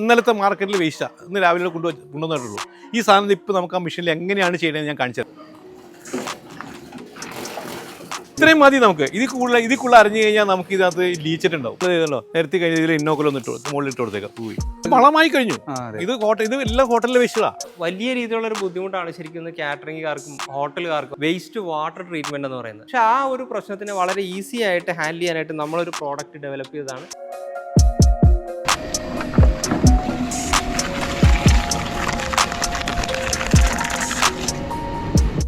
ഇന്നലത്തെ മാർക്കറ്റിൽ വേസ്റ്റാണ് ഇന്ന് രാവിലെ കൊണ്ടു കൊണ്ടുവന്നിട്ടുള്ളൂ. ഈ സാധനം ഇപ്പോൾ നമുക്ക് ആ മെഷീനിൽ എങ്ങനെയാണ് ചെയ്യണമെന്ന് ഞാൻ കാണിച്ചത് ഇത്രയും മതി നമുക്ക്. ഇതിൽ കൂടുതൽ ഇതിൽ കൂടുതൽ അറിഞ്ഞു കഴിഞ്ഞാൽ നമുക്ക് ഇതിനകത്ത് ലീച്ചിട്ട് ഉണ്ടാവും ഇതല്ലോ നേരത്തെ കഴിഞ്ഞ ഇതിൽ ഇന്നോക്കലൊന്നും ഇട്ട് മുകളിൽ ഇട്ട് കൊടുത്തേക്കാം. പൂവി വളമായി കഴിഞ്ഞു. ഇത് ഹോട്ടൽ ഇത് എല്ലാ ഹോട്ടലിലെ വേസ്റ്റാ വലിയ രീതിയിലുള്ള ഒരു ബുദ്ധിമുട്ടാണ് ശരിക്കും കാറ്ററിംഗുകാർക്കും ഹോട്ടലുകാർക്കും വേസ്റ്റ് വാട്ടർ ട്രീറ്റ്മെന്റ് എന്ന് പറയുന്നത്. പക്ഷെ ആ ഒരു പ്രശ്നത്തിന് വളരെ ഈസി ആയിട്ട് ഹാൻഡിൽ ചെയ്യാനായിട്ട് നമ്മളൊരു പ്രോഡക്റ്റ് ഡെവലപ്പ് ചെയ്തതാണ്.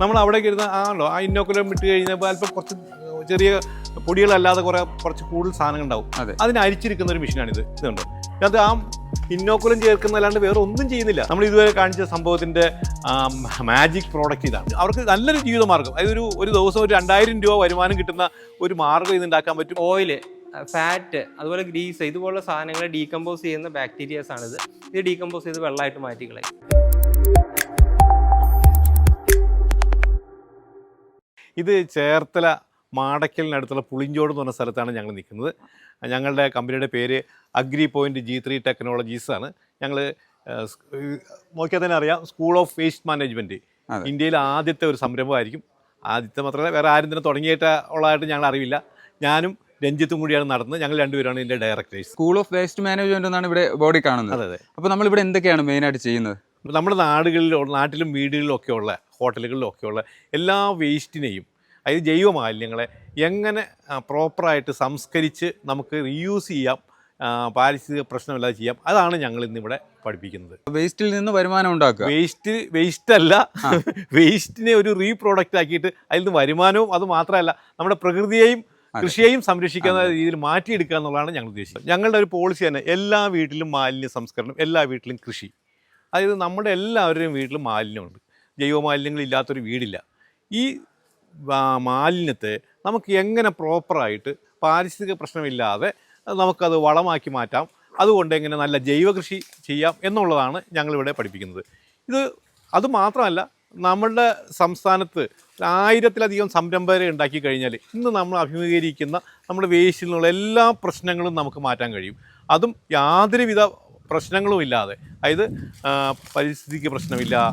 നമ്മൾ അവിടെ ഇരുന്ന് ആണല്ലോ ആ ഇന്നോക്കുലം ഇട്ട് കഴിഞ്ഞപ്പോൾ അല്പം കുറച്ച് ചെറിയ പൊടികളല്ലാതെ കുറെ കുറച്ച് കൂടുതൽ സാധനങ്ങൾ ഉണ്ടാവും അതെ. അതിന് അരിച്ചിരിക്കുന്ന ഒരു മെഷീനാണിത്. ഇതുണ്ട്. അത് ആ ഇന്നോക്കുലം ചേർക്കുന്നതല്ലാണ്ട് വേറെ ഒന്നും ചെയ്യുന്നില്ല. നമ്മൾ ഇതുവരെ കാണിച്ച സംഭവത്തിന്റെ മാജിക് പ്രോഡക്റ്റ് ഇതാണ്. അവർക്ക് നല്ലൊരു ജീവിതമാർഗം അതായത് ഒരു ഒരു ദിവസം ഒരു രണ്ടായിരം രൂപ വരുമാനം കിട്ടുന്ന ഒരു മാർഗം ഇത് ഉണ്ടാക്കാൻ പറ്റും. ഓയിൽ ഫാറ്റ് അതുപോലെ ഗ്രീസ് ഇതുപോലുള്ള സാധനങ്ങളെ ഡീകമ്പോസ് ചെയ്യുന്ന ബാക്ടീരിയാസ് ആണിത്. ഇത് ഡീകമ്പോസ് ചെയ്ത് വെള്ളമായിട്ട് മാറ്റിക്കളയും. ഇത് ചേർത്തല മാടക്കലിനടുത്തുള്ള പുളിഞ്ചോട് എന്ന് പറഞ്ഞ സ്ഥലത്താണ് ഞങ്ങൾ നിൽക്കുന്നത്. ഞങ്ങളുടെ കമ്പനിയുടെ പേര് Agri Point G three technologies ആണ്. ഞങ്ങൾ നോക്കിയാൽ തന്നെ അറിയാം സ്കൂൾ ഓഫ് വേസ്റ്റ് മാനേജ്മെന്റ് ഇന്ത്യയിൽ ഇന്ത്യയിലെ ആദ്യത്തെ ഒരു സംരംഭമായിരിക്കും ആദ്യത്തെ മാത്രമല്ല വേറെ ആരും തന്നെ തുടങ്ങിയിട്ട് ഉള്ളതായിട്ട് ഞങ്ങൾ അറിയില്ല ഞാനും രഞ്ജിത്തും കൂടിയാണ് നടന്നത് ഞങ്ങൾ രണ്ടുപേരാണ് ഇതിന്റെ directors. School of waste management എന്നാണ് ഇവിടെ ബോഡി കാണുന്നത്. അതെ അതെ. അപ്പോൾ നമ്മൾ ഇവിടെ എന്തൊക്കെയാണ് മെയിനായിട്ട് ചെയ്യുന്നത്? നമ്മുടെ നാടുകളിലും നാട്ടിലും വീടുകളിലും ഒക്കെ ഹോട്ടലുകളിലും ഒക്കെയുള്ള എല്ലാ വേസ്റ്റിനെയും അതായത് ജൈവ മാലിന്യങ്ങളെ എങ്ങനെ പ്രോപ്പറായിട്ട് സംസ്കരിച്ച് നമുക്ക് റീയൂസ് ചെയ്യാം പാരിസ്ഥിതിക പ്രശ്നമില്ലാതെ ചെയ്യാം അതാണ് ഞങ്ങൾ ഇന്നിവിടെ പഠിപ്പിക്കുന്നത്. വേസ്റ്റിൽ നിന്ന് വരുമാനം ഉണ്ടാക്കുക. വേസ്റ്റ് വേസ്റ്റ് അല്ല വേസ്റ്റിനെ ഒരു റീപ്രോഡക്റ്റ് ആക്കിയിട്ട് അതിൽ നിന്ന് വരുമാനവും അത് മാത്രമല്ല നമ്മുടെ പ്രകൃതിയെയും കൃഷിയെയും സംരക്ഷിക്കുന്ന രീതിയിൽ മാറ്റിയെടുക്കുക എന്നുള്ളതാണ് ഞങ്ങൾ ഉദ്ദേശിക്കുന്നത് ഞങ്ങളുടെ ഒരു പോളിസി തന്നെ എല്ലാ വീട്ടിലും മാലിന്യ സംസ്കരണം എല്ലാ വീട്ടിലും കൃഷി. അതായത് നമ്മുടെ എല്ലാവരുടെയും വീട്ടിലും മാലിന്യമുണ്ട്. ജൈവ മാലിന്യങ്ങൾ ഇല്ലാത്തൊരു വീടില്ല. ഈ മാലിന്യത്തെ നമുക്ക് എങ്ങനെ പ്രോപ്പറായിട്ട് പാരിസ്ഥിതിക പ്രശ്നമില്ലാതെ നമുക്കത് വളമാക്കി മാറ്റാം അതുകൊണ്ട് എങ്ങനെ നല്ല ജൈവ കൃഷി ചെയ്യാം എന്നുള്ളതാണ് ഞങ്ങളിവിടെ പഠിപ്പിക്കുന്നത്. ഇത് അതുമാത്രമല്ല നമ്മളുടെ സംസ്ഥാനത്ത് ആയിരത്തിലധികം സംരംഭകരെ ഉണ്ടാക്കി കഴിഞ്ഞാൽ ഇന്ന് നമ്മൾ അഭിമുഖീകരിക്കുന്ന നമ്മുടെ വേസ്റ്റിൽ നിന്നുള്ള എല്ലാ പ്രശ്നങ്ങളും നമുക്ക് മാറ്റാൻ കഴിയും. അതും യാതൊരുവിധ പ്രശ്നങ്ങളും ഇല്ലാതെ അതായത് പരിസ്ഥിതിക്ക് പ്രശ്നമില്ല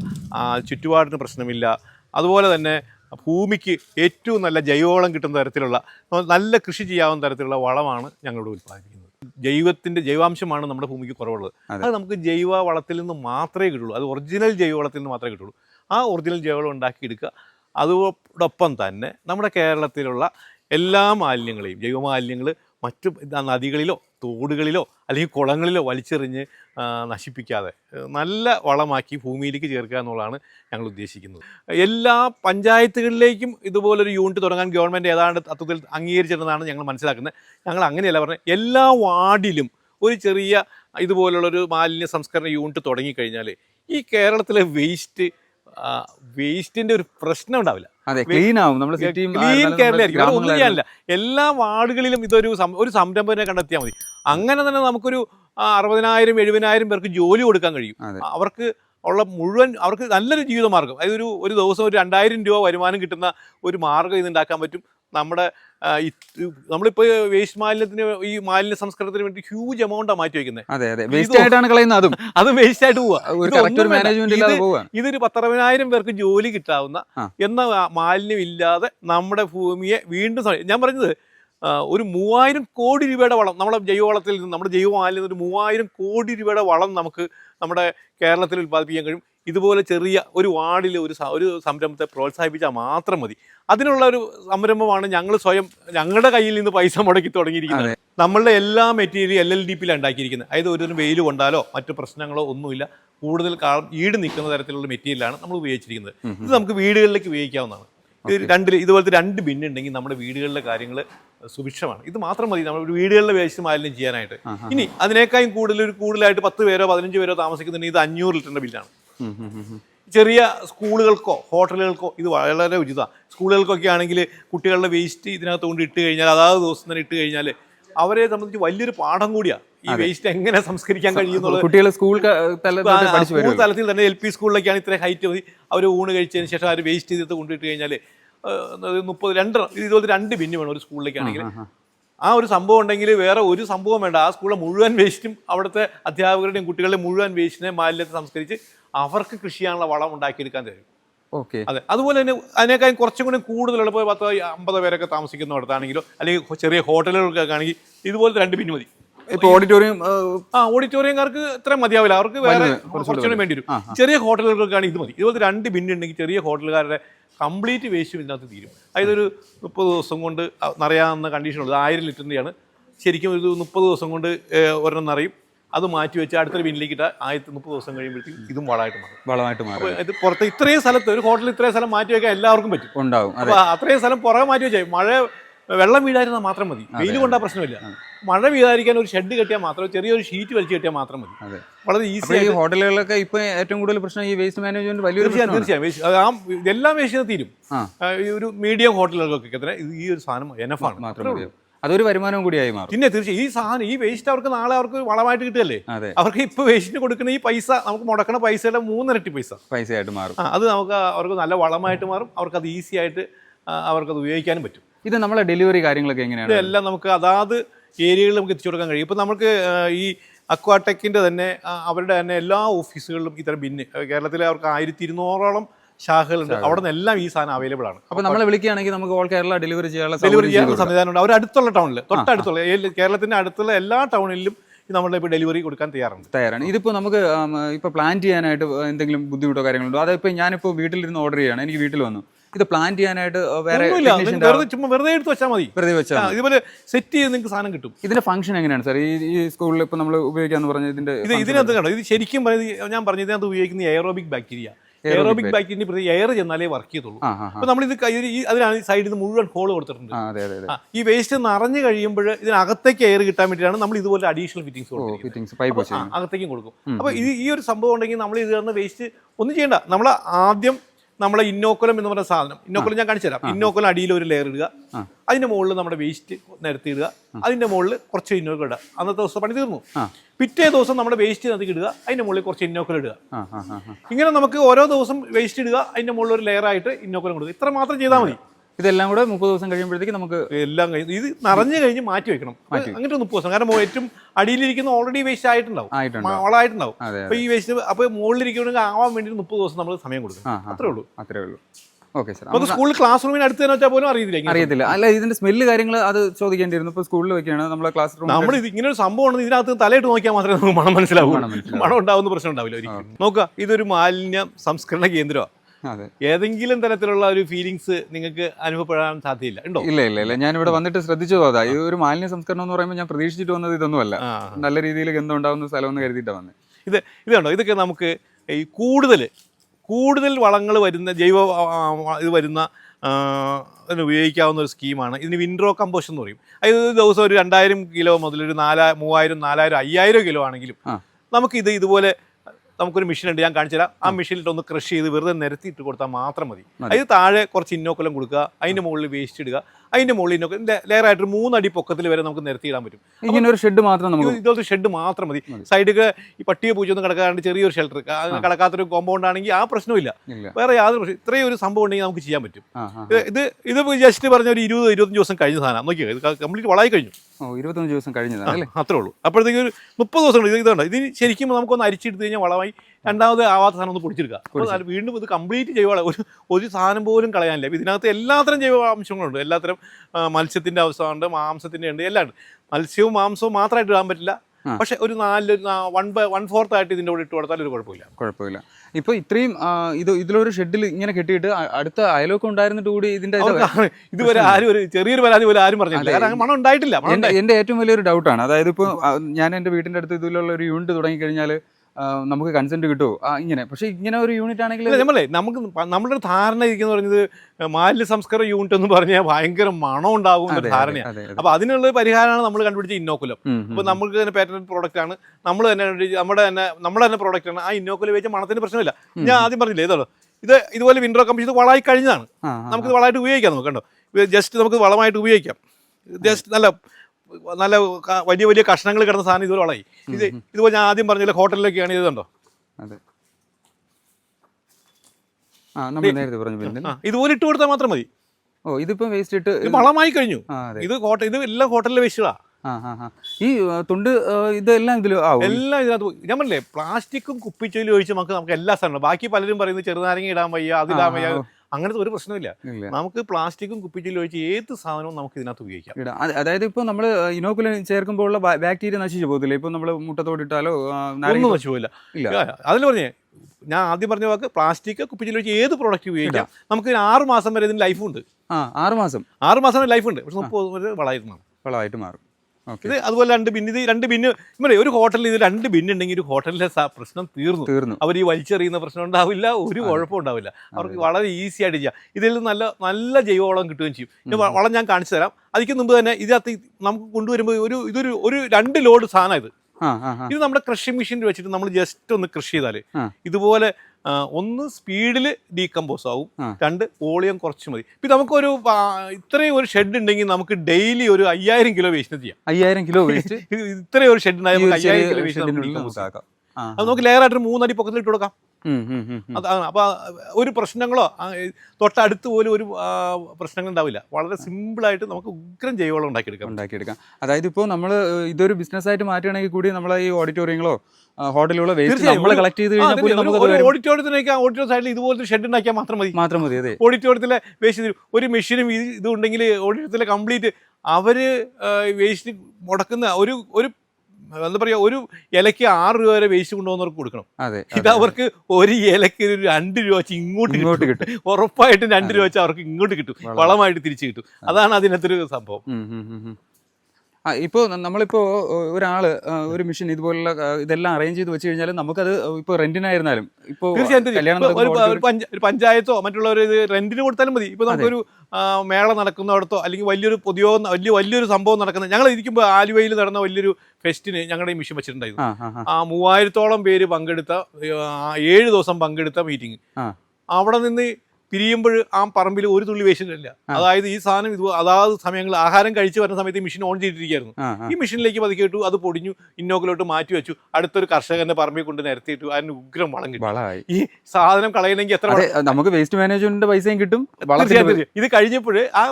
ചുറ്റുപാടിന് പ്രശ്നമില്ല. അതുപോലെ തന്നെ ഭൂമിക്ക് ഏറ്റവും നല്ല ജൈവവളം കിട്ടുന്ന തരത്തിലുള്ള നല്ല കൃഷി ചെയ്യാവുന്ന തരത്തിലുള്ള വളമാണ് ഞങ്ങളിവിടെ ഉൽപ്പാദിപ്പിക്കുന്നത്. ജൈവത്തിന്റെ ജൈവാംശമാണ് നമ്മുടെ ഭൂമിക്ക് കുറവുള്ളത്. അത്. നമുക്ക് ജൈവ വളത്തിൽ നിന്ന് മാത്രമേ കിട്ടുള്ളൂ. അത് ഒറിജിനൽ ജൈവവളത്തിൽ നിന്ന് മാത്രമേ കിട്ടുള്ളൂ. ആ ഒറിജിനൽ ജൈവവളം ഉണ്ടാക്കിയെടുക്കുക. അതോടൊപ്പം തന്നെ നമ്മുടെ കേരളത്തിലുള്ള എല്ലാ മാലിന്യങ്ങളെയും ജൈവമാലിന്യങ്ങൾ മറ്റു നദികളിലോ തോടുകളിലോ അല്ലെങ്കിൽ കുളങ്ങളിലോ വലിച്ചെറിഞ്ഞ് നശിപ്പിക്കാതെ നല്ല വളമാക്കി ഭൂമിയിലേക്ക് ചേർക്കുക എന്നുള്ളതാണ് ഞങ്ങൾ ഉദ്ദേശിക്കുന്നത്. എല്ലാ പഞ്ചായത്തുകളിലേക്കും ഇതുപോലൊരു യൂണിറ്റ് തുടങ്ങാൻ ഗവൺമെന്റ് ഏതാണ്ട് തത്വത്തിൽ അംഗീകരിച്ചിരുന്നതാണ് ഞങ്ങൾ മനസ്സിലാക്കുന്നത്. ഞങ്ങൾ അങ്ങനെയല്ല പറഞ്ഞത് എല്ലാ വാർഡിലും ഒരു ചെറിയ ഇതുപോലുള്ളൊരു മാലിന്യ സംസ്കരണ യൂണിറ്റ് തുടങ്ങിക്കഴിഞ്ഞാൽ ഈ കേരളത്തിലെ വേസ്റ്റ് വേസ്റ്റിന്റെ ഒരു പ്രശ്നം ഉണ്ടാവില്ല. അതെ ക്ലീൻ ആവും. സിറ്റിയും ഒന്നും ചെയ്യാനില്ല. എല്ലാ വാർഡുകളിലും ഇതൊരു ഒരു സംരംഭനെ കണ്ടെത്തിയാൽ മതി. അങ്ങനെ തന്നെ നമുക്കൊരു അറുപതിനായിരം എഴുപതിനായിരം പേർക്ക് ജോലി കൊടുക്കാൻ കഴിയും. അവർക്ക് ഉള്ള മുഴുവൻ അവർക്ക് നല്ലൊരു ജീവിതമാർഗം. അതായത് ഒരു ഒരു ദിവസം ഒരു രണ്ടായിരം രൂപ വരുമാനം കിട്ടുന്ന ഒരു മാർഗം ഇത് ഉണ്ടാക്കാൻ പറ്റും. നമ്മുടെ നമ്മളിപ്പോ വേസ്റ്റ് മാലിന്യത്തിന് ഈ മാലിന്യ സംസ്കരണത്തിന് വേണ്ടി ഹ്യൂജ് എമൗണ്ടാണ് മാറ്റി വയ്ക്കുന്നത് അതെ അതെ. വേസ്റ്റ് ആയിട്ടാണ് കളയുന്നത് അതും. അത് വേസ്റ്റ് ആയിട്ട് പോവുക ഇതൊരു പത്തറുപതിനായിരം പേർക്ക് ജോലി കിട്ടാവുന്ന എന്ന മാലിന്യം ഇല്ലാതെ നമ്മുടെ ഭൂമിയെ വീണ്ടും ഞാൻ പറഞ്ഞത് ഒരു മൂവായിരം കോടി രൂപയുടെ വളം നമ്മുടെ ജൈവവളത്തിൽ നിന്ന് നമ്മുടെ ജൈവ മാലിന്യം ഒരു മൂവായിരം കോടി രൂപയുടെ വളം നമുക്ക് നമ്മുടെ കേരളത്തിൽ ഉൽപ്പാദിപ്പിക്കാൻ കഴിയും. ഇതുപോലെ ചെറിയ ഒരു വാർഡിൽ ഒരു ഒരു സംരംഭത്തെ പ്രോത്സാഹിപ്പിച്ചാൽ മാത്രം മതി. അതിനുള്ള ഒരു സംരംഭമാണ് ഞങ്ങൾ സ്വയം ഞങ്ങളുടെ കയ്യിൽ നിന്ന് പൈസ മുടക്കി തുടങ്ങിയിരിക്കുന്നത്. നമ്മളുടെ എല്ലാ മെറ്റീരിയൽ എൽ എൽ ഡി പിയിലാണ് ഉണ്ടാക്കിയിരിക്കുന്നത്. അതായത് ഒരു വെയിൽ കൊണ്ടാലോ മറ്റു പ്രശ്നങ്ങളോ ഒന്നുമില്ല. കൂടുതൽ കാലം ഈട് നിൽക്കുന്ന തരത്തിലുള്ള മെറ്റീരിയലാണ് നമ്മൾ ഉപയോഗിച്ചിരിക്കുന്നത്. ഇത് നമുക്ക് വീടുകളിലേക്ക് ഉപയോഗിക്കാവുന്നതാണ്. ഇത് രണ്ടിൽ ഇതുപോലത്തെ രണ്ട് ബിൻ ഉണ്ടെങ്കിൽ നമ്മുടെ വീടുകളിലെ കാര്യങ്ങൾ സുഭിക്ഷമാണ്. ഇത് മാത്രം മതി. നമ്മൾ ഒരു വീടുകളിലെ വേസ്റ്റ് മാലിന്യം ചെയ്യാനായിട്ട്. ഇനി അതിനേക്കാളും കൂടുതൽ ഒരു കൂടുതലായിട്ട് പത്ത് പേരോ പതിനഞ്ച് പേരോ താമസിക്കുന്നുണ്ടെങ്കിൽ ഇത് അഞ്ഞൂറ് ലിറ്ററിന്റെ ബില്ലാണ്. ചെറിയ സ്കൂളുകൾക്കോ ഹോട്ടലുകൾക്കോ ഇത് വളരെ ഉചിതമാണ് സ്കൂളുകൾക്കൊക്കെ ആണെങ്കിൽ കുട്ടികളുടെ വേസ്റ്റ് ഇതിനകത്ത് കൊണ്ട് ഇട്ട് കഴിഞ്ഞാൽ അതാത് ദിവസം തന്നെ ഇട്ട് കഴിഞ്ഞാൽ അവരെ സംബന്ധിച്ച് വലിയൊരു പാഠം കൂടിയാണ് ഈ വേസ്റ്റ് എങ്ങനെ സംസ്കരിക്കാൻ കഴിയുന്നുള്ളത് കുട്ടികൾ സ്കൂൾ സ്കൂൾ തലത്തിൽ തന്നെ എൽ പി സ്കൂളിലൊക്കെയാണ് ഇത്ര ഹൈറ്റ് മതി. അവർ ഊണ് കഴിച്ചതിന് ശേഷം അവർ വേസ്റ്റ് ചെയ്തിട്ട് കൊണ്ടിട്ട് കഴിഞ്ഞാൽ മുപ്പത് രണ്ട് ഇതുപോലത്തെ രണ്ട് ബിന്നു വേണം ഒരു സ്കൂളിലേക്കാണെങ്കിൽ ആ ഒരു സംഭവം ഉണ്ടെങ്കിൽ വേറെ ഒരു സംഭവം വേണ്ട. ആ സ്കൂളിലെ മുഴുവൻ വേസ്റ്റും അവിടുത്തെ അധ്യാപകരുടെയും കുട്ടികളുടെയും മുഴുവൻ വേസ്റ്റിനെ മാലിന്യത്തെ സംസ്കരിച്ച് അവർക്ക് കൃഷി ചെയ്യാനുള്ള വളം ഉണ്ടാക്കിയെടുക്കാൻ തരും ഓക്കെ. അതെ. അതുപോലെ തന്നെ അതിനേക്കാൾ കുറച്ചും കൂടി കൂടുതലുള്ള ഇപ്പോൾ പത്ത് അമ്പത് പേരൊക്കെ താമസിക്കുന്നിടത്താണെങ്കിലോ അല്ലെങ്കിൽ ചെറിയ ഹോട്ടലുകൾക്കൊക്കെ ആണെങ്കിൽ ഇതുപോലത്തെ രണ്ട് പിന്നെ മതി. ഇപ്പൊ ഓഡിറ്റോറിയം ആ ഓഡിറ്റോറിയംകാർക്ക് ഇത്ര മതിയാവില്ല. അവർക്ക് വേറെ കുറച്ചുകൂടി വേണ്ടി വരും. ചെറിയ ഹോട്ടലുകൾക്കാണ് ഇത് മതി. ഇതുപോലത്തെ രണ്ട് ബിന്നു ഉണ്ടെങ്കിൽ ചെറിയ ഹോട്ടലുകാരുടെ കംപ്ലീറ്റ് വേസ്റ്റ് ഇതിനകത്ത് തീരും. അതായത് ഒരു മുപ്പത് ദിവസം കൊണ്ട് നിറയാവുന്ന കണ്ടീഷൻ കണ്ടീഷനുള്ളത് ആയിരം ലിറ്ററിന്റെയാണ് ശരിക്കും ഒരു മുപ്പത് ദിവസം കൊണ്ട് ഒരെണ്ണം നിറയും. അത് മാറ്റി വെച്ച് അടുത്തൊരു ബിന്നിലേക്ക് ഇട്ട ആയിരത്തി മുപ്പത് ദിവസം കഴിയുമ്പോഴത്തേക്കും ഇതും വളമായിട്ട് മാറും. വളമായിട്ട് മാറും ഇത് പുറത്ത് ഇത്രയും സ്ഥലത്ത് ഒരു ഹോട്ടലിൽ ഇത്രയും സ്ഥലം മാറ്റി വെക്കാൻ എല്ലാവർക്കും പറ്റും. ഉണ്ടാവും അതെ. അപ്പൊ അത്രയും സ്ഥലം പുറകെ മാറ്റി വെച്ചാൽ മഴ വെള്ളം വീഴാതിരുന്നാൽ മാത്രം മതി. വെയിൽ കൊണ്ടാ പ്രശ്നമില്ല. മഴ വീഴാതിരിക്കാൻ ഒരു ഷെഡ് കെട്ടിയാൽ മാത്രം ചെറിയൊരു ഷീറ്റ് വലിച്ചു കെട്ടിയാൽ മാത്രം മതി. വളരെ ഈസി ഈ ഹോട്ടലുകളിലൊക്കെ ഇപ്പൊ ഏറ്റവും കൂടുതൽ പ്രശ്നം ഈ വേസ്റ്റ് മാനേജ്മെന്റ് വലിയൊരു തീർച്ചയായും എല്ലാം വേസ്റ്റ് തീരും. ഒരു മീഡിയം ഹോട്ടലുകൾക്കൊക്കെ ഈ ഒരു സാധനം എനഫാണ് മാത്രമേ മതി അതൊരു വരുമാനവും കൂടിയായി മാറും. പിന്നെ തീർച്ചയായും ഈ സാധനം ഈ വേസ്റ്റ് അവർക്ക് നാളെ അവർക്ക് വളമായിട്ട് കിട്ടുകയല്ലേ? അതെ. അവർക്ക് ഇപ്പൊ വേസ്റ്റിന് കൊടുക്കുന്ന ഈ പൈസ നമുക്ക് മുടക്കണ പൈസയുടെ മൂന്നിരട്ടി പൈസ. പൈസയായിട്ട് മാറും. അത് നമുക്ക് അവർക്ക് നല്ല വളമായിട്ട് മാറും. അവർക്ക് അത് ഈസി ആയിട്ട് അവർക്കത് ഉപയോഗിക്കാനും പറ്റും. ഇത് നമ്മളെ ഡെലിവറി കാര്യങ്ങളൊക്കെ എങ്ങനെയാണ്? ഇതെല്ലാം നമുക്ക് അതാത് ഏരിയകളിൽ നമുക്ക് എത്തിച്ചു കൊടുക്കാൻ കഴിയും. ഇപ്പം നമുക്ക് ഈ അക്വാടെക്കിന്റെ തന്നെ അവരുടെ തന്നെ എല്ലാ ഓഫീസുകളിലും ഇത്തരം ബിന്ന് കേരളത്തിലെ അവർക്ക് ആയിരത്തി ഇരുന്നൂറോളം ശാഖകളുണ്ട്. അവിടെ നിന്ന് എല്ലാം ഈ സാധനം അവൈലബിൾ ആണ്. അപ്പൊ നമ്മളെ വിളിക്കുകയാണെങ്കിൽ നമുക്ക് ഓൾ കേരള ഡെലിവറി ചെയ്യാനുള്ള ഡെലിവറി ചെയ്യാനുള്ള. സംവിധാനമുണ്ട് അവർ അടുത്തുള്ള ടൗണിൽ തൊട്ടടുത്തുള്ള കേരളത്തിന്റെ അടുത്തുള്ള എല്ലാ ടൗണിലും നമ്മളുടെ ഇപ്പോൾ ഡെലിവറി കൊടുക്കാൻ തയ്യാറാണ് തയ്യാറാണ്. ഇതിപ്പോ നമുക്ക് ഇപ്പോൾ ഇപ്പൊ പ്ലാൻ ചെയ്യാനായിട്ട് എന്തെങ്കിലും ബുദ്ധിമുട്ടോ കാര്യങ്ങളുണ്ടോ അതായത് ഞാനിപ്പോ വീട്ടിലിരുന്ന് ഓർഡർ ചെയ്യാണ് എനിക്ക് വീട്ടിൽ വന്നു. ഇത് പ്ലാൻ ചെയ്യാനായിട്ട് വേറെ വെറുതെ ചുമ്മാ വെറുതെ എടുത്ത് വെച്ചാൽ മതി. വെറുതെ വെച്ചാൽ ഇതുപോലെ സെറ്റ് ചെയ്ത് നിങ്ങൾക്ക് സാധനം കിട്ടും. ഇതിന്റെ ഫംഗ്ഷൻ എങ്ങനെയാണ് സാർ ഈ ഈ സ്കൂളിൽ ഇപ്പൊ നമ്മൾ ഉപയോഗിക്കാന്ന് പറഞ്ഞ ഇതിന്റെ ഇത് ഇതിനകത്ത് കണ്ടോ? ഇത് ശരിക്കും ഞാൻ പറഞ്ഞു ഇതിനകത്ത് ഉപയോഗിക്കുന്ന എയറോബിക് ബാക്ടീരിയ എയറോബിക് ബാക്ടീരിയ പ്രതി എയർ ചെന്നാലേ വർക്ക് ആ. അപ്പൊ നമ്മൾ ഇത് അതിനാണ് ഈ സൈഡിൽ നിന്ന് മുഴുവൻ ഹോൾ കൊടുത്തിട്ടുണ്ട്. ഈ വേസ്റ്റ് നിറഞ്ഞു കഴിയുമ്പോൾ ഇതിനകത്തേക്ക് എയർ കിട്ടാൻ വേണ്ടിയിട്ടാണ് നമ്മൾ ഇതുപോലെ അഡീഷണൽ ഫിറ്റിംഗ്സ് ഫിറ്റിംഗ്സ് അകത്തേക്കും കൊടുക്കും. അപ്പൊ ഈ ഒരു സംഭവം ഉണ്ടെങ്കിൽ നമ്മൾ ഇത് വേസ്റ്റ് ഒന്നും ചെയ്യണ്ട. നമ്മൾ ആദ്യം നമ്മളെ ഇന്നോക്കുലം എന്ന് പറയുന്ന സാധനം. ഇന്നോക്കുലം ഞാൻ കാണിച്ചു തരാം ഇന്നോക്കുലം അടിയിൽ ഒരു ലെയർ ഇടുക അതിന്റെ മുകളിൽ നമ്മുടെ വേസ്റ്റ് നിരത്തി ഇടുക. അതിന്റെ മുകളിൽ കുറച്ച് ഇന്നോക്കുലം ഇടുക. അന്നത്തെ ദിവസം പണി തീർന്നു. പിറ്റേ ദിവസം നമ്മുടെ വേസ്റ്റ് അതിലേക്ക് ഇടുക. അതിന്റെ മുകളിൽ കുറച്ച് ഇന്നോക്കുലം ഇടുക. ഇങ്ങനെ നമുക്ക് ഓരോ ദിവസം വേസ്റ്റ് ഇടുക. അതിന്റെ മുകളിൽ ഒരു ലെയർ ആയിട്ട് ഇന്നോക്കുലം കൊടുക്കുക. ഇത്ര മാത്രം ചെയ്താൽ മതി. ഇതെല്ലാം കൂടെ മുപ്പത് ദിവസം കഴിയുമ്പോഴത്തേക്ക് നമുക്ക് എല്ലാം കഴിഞ്ഞു ഇത് നിറഞ്ഞു കഴിഞ്ഞ് മാറ്റി വെക്കണം. അങ്ങനത്തെ മുപ്പത് ദിവസം. കാരണം ഏറ്റവും അടിയിലിരിക്കുന്ന ഓൾറെഡി വേസ്റ്റ് ആയിട്ടുണ്ടാവും. ആളായിട്ടുണ്ടാവും അപ്പൊ ഈ വേസ്റ്റ് അപ്പൊ മുകളിലിരിക്കണമെങ്കിൽ ആവാൻ വേണ്ടി മുപ്പത് ദിവസം നമ്മൾ സമയം കൊടുക്കും അത്രേ ഉള്ളൂ. അത്രേ ഉള്ളൂ. ഓക്കെ സാർ നമുക്ക് സ്കൂളിൽ ക്ലാസ് റൂമിന് അടുത്ത് തന്നെ വെച്ചാൽ പോലും അറിയില്ല അറിയത്തില്ല. അല്ല ഇതിന്റെ സ്മെല്ല് കാര്യങ്ങൾ അത് ചോദിക്കേണ്ടിയിരുന്നു. ഇപ്പൊ സ്കൂളിൽ വെക്കുകയാണ്. നമ്മുടെ ക്ലാസ് റൂം നമ്മൾ ഇത് ഇങ്ങനെ ഒരു സംഭവം ഉണ്ടെന്ന് ഇതിനകത്ത് തലയിട്ട് നോക്കിയാൽ മാത്രമേ നമുക്ക് മണം മനസ്സിലാവൂ. മണം ഉണ്ടാവുന്ന പ്രശ്നം ഉണ്ടാവില്ല ഒരിക്കലും. നോക്കുക ഇതൊരു മാലിന്യ സംസ്കരണ കേന്ദ്രമാണ് ഏതെങ്കിലും തരത്തിലുള്ള ഒരു ഫീലിങ്സ് നിങ്ങൾക്ക് അനുഭവപ്പെടാൻ സാധ്യതയില്ല. ഉണ്ടോ? ഇല്ല ഇല്ല ഇല്ല. ഞാൻ ഇവിടെ വന്നിട്ട് ശ്രദ്ധിച്ചു പോകാം. ഈ ഒരു മാലിന്യ സംസ്കരണം എന്ന് പറയുമ്പോൾ ഞാൻ പ്രതീക്ഷിച്ചിട്ട് വന്നത് ഇതൊന്നുമല്ല നല്ല രീതിയിൽ ഗന്ധം ഉണ്ടാവുന്ന സ്ഥലം എന്ന് കരുതിയിട്ടാ വന്നത് ഇത് ഇതുണ്ടോ ഇതൊക്കെ നമുക്ക് ഈ കൂടുതൽ കൂടുതൽ വളങ്ങൾ വരുന്ന ജൈവ ഇത് വരുന്ന ഉപയോഗിക്കാവുന്ന ഒരു സ്കീമാണ് ഇതിന് വിൻഡ്രോ കമ്പോഷൻ എന്ന് പറയും. അതായത് ദിവസം ഒരു രണ്ടായിരം കിലോ മുതൽ ഒരു നാലാ മൂവായിരം നാലായിരം അയ്യായിരം കിലോ ആണെങ്കിലും നമുക്ക് നമുക്കിത് ഇതുപോലെ നമുക്കൊരു മെഷീൻ ഉണ്ട് ഞാൻ കാണിച്ചു തരാം ആ മെഷീനിൽ ഒന്ന് ക്രഷ് ചെയ്ത് വെറുതെ നിരത്തിയിട്ട് കൊടുത്താൽ മാത്രം മതി. അതിന് താഴെ കുറച്ച് ഇന്നോക്കുലം കൊടുക്കുക അതിന്റെ മുകളിൽ വേസ്റ്റ് ഇടുക. അതിന്റെ മുകളിൽ ലെയർ ഒരു മൂന്നടി പൊക്കത്തിൽ വരെ നമുക്ക് നിരത്തിയിടാൻ പറ്റും. ഇങ്ങനെ ഒരു ഷെഡ് മാത്രം നമുക്ക് ഇതുപോലത്തെ ഷെഡ് മാത്രം മതി. സൈഡിൽ ഈ പട്ടിയെ ഒന്നും കിടക്കാണ്ട് ചെറിയൊരു ഷെൽട്ടർ കിടക്കാത്തൊരു കോമ്പൗണ്ട് ആണെങ്കിൽ ആ പ്രശ്നമില്ല ഇല്ല. വേറെ യാതൊരു പ്രശ്നം ഇത്രയും ഒരു സംഭവം ഉണ്ടെങ്കിൽ നമുക്ക് ചെയ്യാൻ പറ്റും. ഇത് ഇത് ജസ്റ്റ് പറഞ്ഞ ഒരു ഇരുപത് ഇരുപത്തഞ്ച് ദിവസം കഴിഞ്ഞ സാധനം. നോക്കിയോ ഇത് കംപ്ലീറ്റ് വളായി കഴിഞ്ഞു. ഇരുപത്തഞ്ച് ദിവസം കഴിഞ്ഞതാണ് അല്ലേ? അത്രേ ഉള്ളൂ. അപ്പോഴത്തേക്ക് ഒരു മുപ്പത് ദിവസം ഇത് ഇതുണ്ട്. ഇതിന് ശരിക്കും നമുക്കൊന്ന് അരിച്ചെടുത്ത് കഴിഞ്ഞാൽ വളമായി രണ്ടാമത് ആവാത്ത സാധനം ഒന്ന് പൊടിച്ചെടുക്കുക. വീണ്ടും ഇത് കംപ്ലീറ്റ് ജൈവ ഒരു ഒരു സാധനം പോലും കളയാനില്ല. ഇതിനകത്ത് എല്ലാത്തരം ജൈവ അംശങ്ങളുണ്ട്. എല്ലാത്തരം മത്സ്യത്തിന്റെ അവസ്ഥയുണ്ട് മാംസത്തിന്റെ ഉണ്ട് എല്ലാം ഉണ്ട്. മത്സ്യവും മാംസവും മാത്രമായിട്ട് ഇടാൻ പറ്റില്ല. പക്ഷെ ഒരു നാല് വൺ ബൈ വൺ ഫോർത്ത് ആയിട്ട് ഇതിന്റെ കൂടെ ഇട്ട് കൊടുത്താൽ ഒരു കുഴപ്പമില്ല. കുഴപ്പമില്ല. ഇപ്പൊ ഇത്രയും ഇത് ഇതിലൊരു ഷെഡിൽ ഇങ്ങനെ കെട്ടിയിട്ട് അടുത്ത അയലൊക്കെ ഉണ്ടായിരുന്നിട്ട് കൂടി ഇതിന്റെ ഇതുവരെ ആരും ഒരു ചെറിയൊരു പരാതി പോലെ ആരും പറഞ്ഞില്ല കാരണം മണം ഉണ്ടായിട്ടില്ല എന്റെ എന്റെ ഏറ്റവും വലിയൊരു ഡൗട്ടാണ് അതായത് ഇപ്പോൾ ഞാൻ എന്റെ വീടിന്റെ അടുത്ത് ഇതിലുള്ള ഒരു യൂണിറ്റ് തുടങ്ങി കഴിഞ്ഞാൽ നമുക്ക് കൺസെന്റ് കിട്ടുമോ ഇങ്ങനെ. പക്ഷെ ഇങ്ങനെ ഒരു യൂണിറ്റ് ആണെങ്കിൽ നമ്മളെ നമുക്ക് നമ്മുടെ ധാരണ ഇരിക്കുന്ന പറഞ്ഞത് മാലിന്യ സംസ്കരണ യൂണിറ്റ് എന്ന് പറഞ്ഞാൽ ഭയങ്കര മണം ഉണ്ടാകും എന്നൊരു ധാരണയാണ്. അപ്പൊ അതിനുള്ള ഒരു പരിഹാരമാണ് നമ്മൾ കണ്ടുപിടിച്ച ഇന്നോക്കുലം. അപ്പൊ നമുക്ക് തന്നെ പാറ്റന്റ് പ്രോഡക്റ്റ് ആണ്. നമ്മൾ തന്നെ നമ്മുടെ തന്നെ നമ്മുടെ തന്നെ പ്രോഡക്റ്റ് ആണ്. ആ ഇന്നോക്കുലം വെച്ച് മണത്തിന് പ്രശ്നമില്ല. ഞാൻ ആദ്യം പറഞ്ഞില്ലേ ഇതോ ഇത് ഇതുപോലെ വിൻഡ്രോ കമ്പനി ഇത് വളമായി കഴിഞ്ഞതാണ്. നമുക്ക് വളമായിട്ട് ഉപയോഗിക്കാം നമുക്ക് കണ്ടോ? ജസ്റ്റ് നമുക്ക് വളമായിട്ട് ഉപയോഗിക്കാം. ജസ്റ്റ് നല്ല നല്ല വലിയ വലിയ കഷ്ണങ്ങൾ കിടന്ന സാധനം ഇതുപോലെ വളയി. ഇത് ഇതുപോലെ ഞാൻ ആദ്യം പറഞ്ഞില്ല ഹോട്ടലിലൊക്കെയാണ് ഇത് കണ്ടോ? അതെ. ആ നമ്മൾ നേരത്തെ പറഞ്ഞു പിന്നെ ആ ഇതുപോലെ ഇട്ട് കൊടുത്താൽ മാത്രം മതി. ഓ ഇതിപ്പോ വേസ്റ്റ് ഇട്ട് ഇത് വളമായി കഴിഞ്ഞു. ഇത് ഹോട്ടൽ ഇത് എല്ലാം ഹോട്ടലിലെ വേസ്റ്റുകളാ ഈ തുണ്ട് ഇതെല്ലാം ഇതിൽ എല്ലാം ഇതിനകത്ത്. ഞാൻ പറഞ്ഞില്ലേ പ്ലാസ്റ്റിക്കും കുപ്പിച്ചോലും ഒഴിച്ച് നമുക്ക് നമുക്ക് എല്ലാ സാധനവും ബാക്കി പലരും പറയുന്നത് ചെറുനാരങ്ങ ഇടാൻ വയ്യ അതിടാൻ വയ്യ. അങ്ങനത്തെ ഒരു പ്രശ്നമില്ല. നമുക്ക് പ്ലാസ്റ്റിക്കും കുപ്പിച്ചിലും ഒഴിച്ച് ഏത് സാധനവും നമുക്ക് ഇതിനകത്ത് ഉപയോഗിക്കാം. അതായത് ഇപ്പോൾ നമ്മൾ ഇനോക്കുലം ചേർക്കുമ്പോൾ ഉള്ള ബാക്ടീരിയ നശിച്ചു പോകത്തില്ല? ഇപ്പോൾ നമ്മൾ മുട്ടത്തോട് ഇട്ടാലോ ആ, ഒന്നും വെച്ചുപോയില്ല ഇല്ല. അതിൽ പറഞ്ഞേ ഞാൻ ആദ്യം പറഞ്ഞ വാക്ക് പ്ലാസ്റ്റിക് കുപ്പിച്ചിൽ വെച്ച് ഏത് പ്രോഡക്റ്റ് ഉപയോഗിക്കാം? നമുക്ക് ആറ് മാസം വരെ ഇതിന് ലൈഫ് ഉണ്ട്. ആ ആറ് മാസം. ആറ് മാസം വരെ ലൈഫ് ഉണ്ട്. പക്ഷെ മുപ്പത് വരെ മാറും. വളമായിട്ട് മാറും. ഇത് അതുപോലെ രണ്ട് ബിൻ ഇത് രണ്ട് ബിന്ന് ഇവിടെ ഒരു ഹോട്ടലിൽ ഇത് രണ്ട് ബിൻ ഉണ്ടെങ്കിൽ ഒരു ഹോട്ടലിലെ പ്രശ്നം തീർന്നു. തീർന്നു. അവർ ഈ വലിച്ചെറിയുന്ന പ്രശ്നം ഉണ്ടാവില്ല ഒരു കുഴപ്പം ഉണ്ടാവില്ല. അവർക്ക് വളരെ ഈസി ആയിട്ട് ചെയ്യാം. ഇതിൽ നിന്ന് നല്ല നല്ല ജൈവവളം കിട്ടുകയും ചെയ്യും. വളം ഞാൻ കാണിച്ചു തരാം. അതിക്ക് മുമ്പ് തന്നെ ഇതിനകത്ത് നമുക്ക് കൊണ്ടുവരുമ്പോൾ ഒരു ഇതൊരു ഒരു രണ്ട് ലോഡ് സാധനം ഇത്. ഇത് നമ്മുടെ കൃഷി മെഷീൻ വെച്ചിട്ട് നമ്മൾ ജസ്റ്റ് ഒന്ന് കൃഷി ചെയ്താൽ ഇതുപോലെ ഒന്ന് സ്പീഡിൽ ഡീകമ്പോസ് ആവും രണ്ട് വോളിയം കുറച്ച് മതി. ഇപ്പം നമുക്കൊരു ഇത്രയും ഒരു ഷെഡ് ഉണ്ടെങ്കിൽ നമുക്ക് ഡെയിലി ഒരു അയ്യായിരം കിലോ വേസ്റ്റ് ചെയ്യാം. അയ്യായിരം കിലോ വേസ്റ്റ് ഇത് ഇത്രയും ഒരു ഷെഡ് ഉണ്ടായാൽ അയ്യായിരം കിലോ വേസ്റ്റ് അത് നമുക്ക് ലെയർ ആയിട്ട് മൂന്നടി പൊക്കത്തിൽ ഇട്ട് കൊടുക്കാം. അതാണ്. അപ്പോൾ ഒരു പ്രശ്നങ്ങളോ തൊട്ടടുത്ത് പോലും ഒരു പ്രശ്നങ്ങൾ ഉണ്ടാവില്ല. വളരെ സിമ്പിളായിട്ട് നമുക്ക് ഉഗ്രം ജൈവവളം ഉണ്ടാക്കിയെടുക്കാം. ഉണ്ടാക്കിയെടുക്കാം. അതായത് ഇപ്പോൾ നമ്മൾ ഇതൊരു ബിസിനസ് ആയിട്ട് മാറ്റുകയാണെങ്കിൽ കൂടി നമ്മളെ ഈ ഓഡിറ്റോറിയങ്ങളോ ഹോട്ടലുകളോ വേസ്റ്റ് നമ്മൾ കളക്ട് ചെയ്ത് കഴിഞ്ഞാൽ അതിന് പോലും ഒരു- നമുക്ക് ഒരു ഓഡിറ്റോറിയത്തിനൊക്കെ ഓഡിറ്റോറിയം സൈഡിൽ ഇതുപോലത്തെ ഷെഡ് ഉണ്ടാക്കിയാൽ മാത്രം മതി. മാത്രം മതി അതെ. ഓഡിറ്റോറിയത്തിലെ വേസ്റ്റ് ഒരു മെഷീനും ഇത് ഇതുണ്ടെങ്കിൽ ഓഡിറ്റോറിയത്തിലെ കംപ്ലീറ്റ് അവർ വേസ്റ്റ് മുടക്കുന്ന ഒരു ഒരു എന്താ പറയുക ഒരു ഇലയ്ക്ക് ആറ് രൂപ വരെ വേസ്റ്റ് കൊണ്ടുപോകുന്നവർക്ക് കൊടുക്കണം. അതെ ഇത് അവർക്ക് ഒരു ഇലയ്ക്ക് ഒരു രണ്ട് രൂപ വെച്ച് ഇങ്ങോട്ട് ഇങ്ങോട്ട് കിട്ടും. ഉറപ്പായിട്ടും രണ്ട് രൂപ വെച്ച് അവർക്ക് ഇങ്ങോട്ട് കിട്ടും. വളം. വളമായിട്ട് തിരിച്ചു കിട്ടും. അതാണ് അതിനകത്തൊരു സംഭവം. ആ ഇപ്പോൾ നമ്മളിപ്പോൾ ഒരാൾ ഒരു മിഷൻ ഇതുപോലുള്ള ഇതെല്ലാം അറേഞ്ച് ചെയ്ത് വെച്ച് കഴിഞ്ഞാൽ നമുക്കത് ഇപ്പോൾ റെന്റിനായിരുന്നാലും ഇപ്പോൾ തീർച്ചയായിട്ടും ഒരു പഞ്ചായത്തോ മറ്റുള്ളവർ ഇത് റെന്റിന് കൊടുത്താലും മതി. ഇപ്പോൾ നമുക്കൊരു മേള നടക്കുന്നിടത്തോ അല്ലെങ്കിൽ വലിയൊരു പൊതുയോഗം വലിയ വലിയൊരു സംഭവം നടക്കുന്ന ഞങ്ങൾ ഇരിക്കുമ്പോൾ ആലുവയിൽ നടന്ന വലിയൊരു ഫെസ്റ്റിന് ഞങ്ങളുടെ ഈ മിഷൻ വെച്ചിട്ടുണ്ടായിരുന്നു. ആ മൂവായിരത്തോളം പേര് പങ്കെടുത്ത ആ, ഏഴ് ദിവസം പങ്കെടുത്ത മീറ്റിംഗ്. അവിടെ നിന്ന് പിരിയുമ്പോൾ ആ പറമ്പിൽ ഒരു തുള്ളി വേസ്റ്റ് ഇല്ല അതായത് ഈ സാധനം ഇത് അതാത് സമയങ്ങളിൽ ആഹാരം കഴിച്ചു വരുന്ന സമയത്ത് ഈ മെഷീൻ ഓൺ ചെയ്തിരിക്കുകയായിരുന്നു. ഈ മെഷീനിലേക്ക് പതുക്കി ഇട്ടു അത് പൊടിഞ്ഞു ഇന്നോക്കിലോട്ട് മാറ്റി വെച്ചു. അടുത്തൊരു കർഷകന്റെ പറമ്പിൽ കൊണ്ട് നിരത്തിയിട്ടു അതിന് ഉഗ്രം വളം കിട്ടും. ഈ സാധനം കളയണമെങ്കിൽ എത്ര നമുക്ക് വേസ്റ്റ് മാനേജ്മെന്റിന്റെ പൈസയും കിട്ടും. ഇത് കഴിഞ്ഞപ്പോൾ ആ